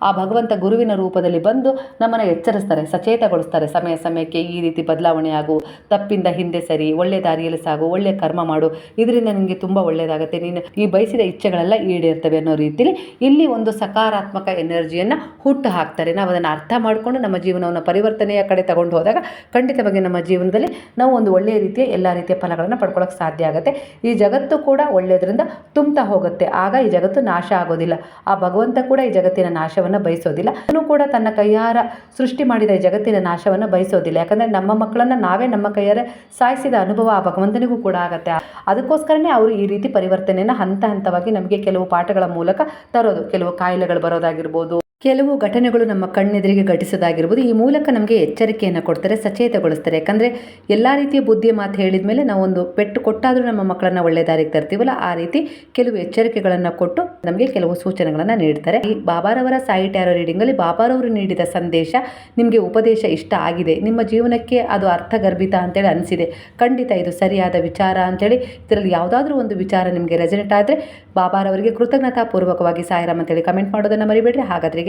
ಆ ಭಗವಂತ ಗುರುವಿನ ರೂಪದಲ್ಲಿ ಬಂದು ನಮ್ಮನ್ನು ಎಚ್ಚರಿಸ್ತಾರೆ, ಸಚೇತಗೊಳಿಸ್ತಾರೆ. ಸಮಯ ಸಮಯಕ್ಕೆ ಈ ರೀತಿ ಬದಲಾವಣೆ ಆಗು, ತಪ್ಪಿಂದ ಹಿಂದೆ ಸರಿ, ಒಳ್ಳೆ ದಾರಿಯಲ್ಲಿ ಸಾಗು, ಒಳ್ಳೆ ಕರ್ಮ ಮಾಡು, ಇದರಿಂದ ನಿಮಗೆ ತುಂಬ ಒಳ್ಳೆಯದಾಗುತ್ತೆ ನೀನು ಈ ಬಯಸಿದ ಇಚ್ಛೆಗಳೆಲ್ಲ ಈಡೇರ್ತವೆ ಅನ್ನೋ ರೀತಿಯಲ್ಲಿ ಇಲ್ಲಿ ಒಂದು ಸಕಾರಾತ್ಮಕ ಎನರ್ಜಿಯನ್ನು ಹುಟ್ಟು ಹಾಕ್ತಾರೆ. ನಾವು ಅದನ್ನು ಅರ್ಥ ಮಾಡಿಕೊಂಡು ನಮ್ಮ ಜೀವನವನ್ನು ಪರಿವರ್ತನೆಯ ಕಡೆ ತಗೊಂಡು ಹೋದಾಗ ಖಂಡಿತವಾಗಿ ನಮ್ಮ ಜೀವನದಲ್ಲಿ ನಾವು ಒಂದು ಒಳ್ಳೆಯ ರೀತಿಯ ಎಲ್ಲ ರೀತಿಯ ಫಲಗಳನ್ನು ಪಡ್ಕೊಳ್ಳೋಕೆ ಸಾಧ್ಯ ಆಗುತ್ತೆ. ಈ ಜಗತ್ತು ಕೂಡ ಒಳ್ಳೆಯದರಿಂದ ತುಂಬ್ತಾ ಹೋಗುತ್ತೆ. ಆಗ ಈ ಜಗತ್ತು ನಾಶ ಆಗೋದಿಲ್ಲ. ಆ ಭಗವಂತ ಕೂಡ ಈ ಜಗತ್ತಿನ ನಾಶವನ್ನು ಬಯಸೋದಿಲ್ಲ. ಅವನು ಕೂಡ ತನ್ನ ಕೈಯಾರ ಸೃಷ್ಟಿ ಮಾಡಿದ ಈ ಜಗತ್ತಿನ ನಾಶವನ್ನು ಬಯಸೋದಿಲ್ಲ. ಯಾಕಂದರೆ ನಮ್ಮ ಮಕ್ಕಳನ್ನು ನಾವೇ ನಮ್ಮ ಕೈಯಾರೆ ಸಾಯಿಸಿದ ಅನುಭವ ಆ ಭಗವಂತನಿಗೂ ಕೂಡ ಆಗುತ್ತೆ. ಅದಕ್ಕೋಸ್ಕರನೇ ಅವರು ಈ ರೀತಿ ಪರಿವರ್ತನೆಯನ್ನು ಹಂತ ಹಂತವಾಗಿ ನಮಗೆ ಕೆಲವು ಪಾಠಗಳ ಮೂಲಕ ತರೋದು. ಕೆಲವು ಕಾಯಿಲೆಗಳು ಬರೋದಾಗಿರ್ಬೋದು ಕೆಲವು ಘಟನೆಗಳು ನಮ್ಮ ಕಣ್ಣೆದುರಿಗೆ ಘಟಿಸೋದಾಗಿರ್ಬೋದು, ಈ ಮೂಲಕ ನಮಗೆ ಎಚ್ಚರಿಕೆಯನ್ನು ಕೊಡ್ತಾರೆ, ಸಚೇತಗೊಳಿಸ್ತಾರೆ. ಯಾಕಂದರೆ ಎಲ್ಲ ರೀತಿಯ ಬುದ್ಧಿಯ ಮಾತು ಹೇಳಿದ ಮೇಲೆ ನಾವೊಂದು ಪೆಟ್ಟು ಕೊಟ್ಟಾದರೂ ನಮ್ಮ ಮಕ್ಕಳನ್ನು ಒಳ್ಳೆ ದಾರಿಗೆ ತರ್ತೀವಲ್ಲ, ಆ ರೀತಿ ಕೆಲವು ಎಚ್ಚರಿಕೆಗಳನ್ನು ಕೊಟ್ಟು ನಮಗೆ ಕೆಲವು ಸೂಚನೆಗಳನ್ನು ನೀಡ್ತಾರೆ. ಈ ಬಾಬಾರವರ ಸಾಯಿ ಟ್ಯಾರೋ ರೀಡಿಂಗಲ್ಲಿ ಬಾಬಾರವರು ನೀಡಿದ ಸಂದೇಶ ನಿಮಗೆ ಉಪದೇಶ ಇಷ್ಟ ಆಗಿದೆ, ನಿಮ್ಮ ಜೀವನಕ್ಕೆ ಅದು ಅರ್ಥಗರ್ಭಿತ ಅಂತೇಳಿ ಅನಿಸಿದೆ. ಖಂಡಿತ ಇದು ಸರಿಯಾದ ವಿಚಾರ ಅಂತೇಳಿ ಇದರಲ್ಲಿ ಯಾವುದಾದ್ರೂ ಒಂದು ವಿಚಾರ ನಿಮಗೆ ರೆಸೆನೆಟ್ ಆದರೆ ಬಾಬಾರವರಿಗೆ ಕೃತಜ್ಞತಾಪೂರ್ವಕವಾಗಿ ಸಾಯಿರಾಮ್ ಅಂತೇಳಿ ಕಮೆಂಟ್ ಮಾಡೋದನ್ನು ಮರಿಬೇಡ್ರಿ. ಹಾಗಾದ್ರೆ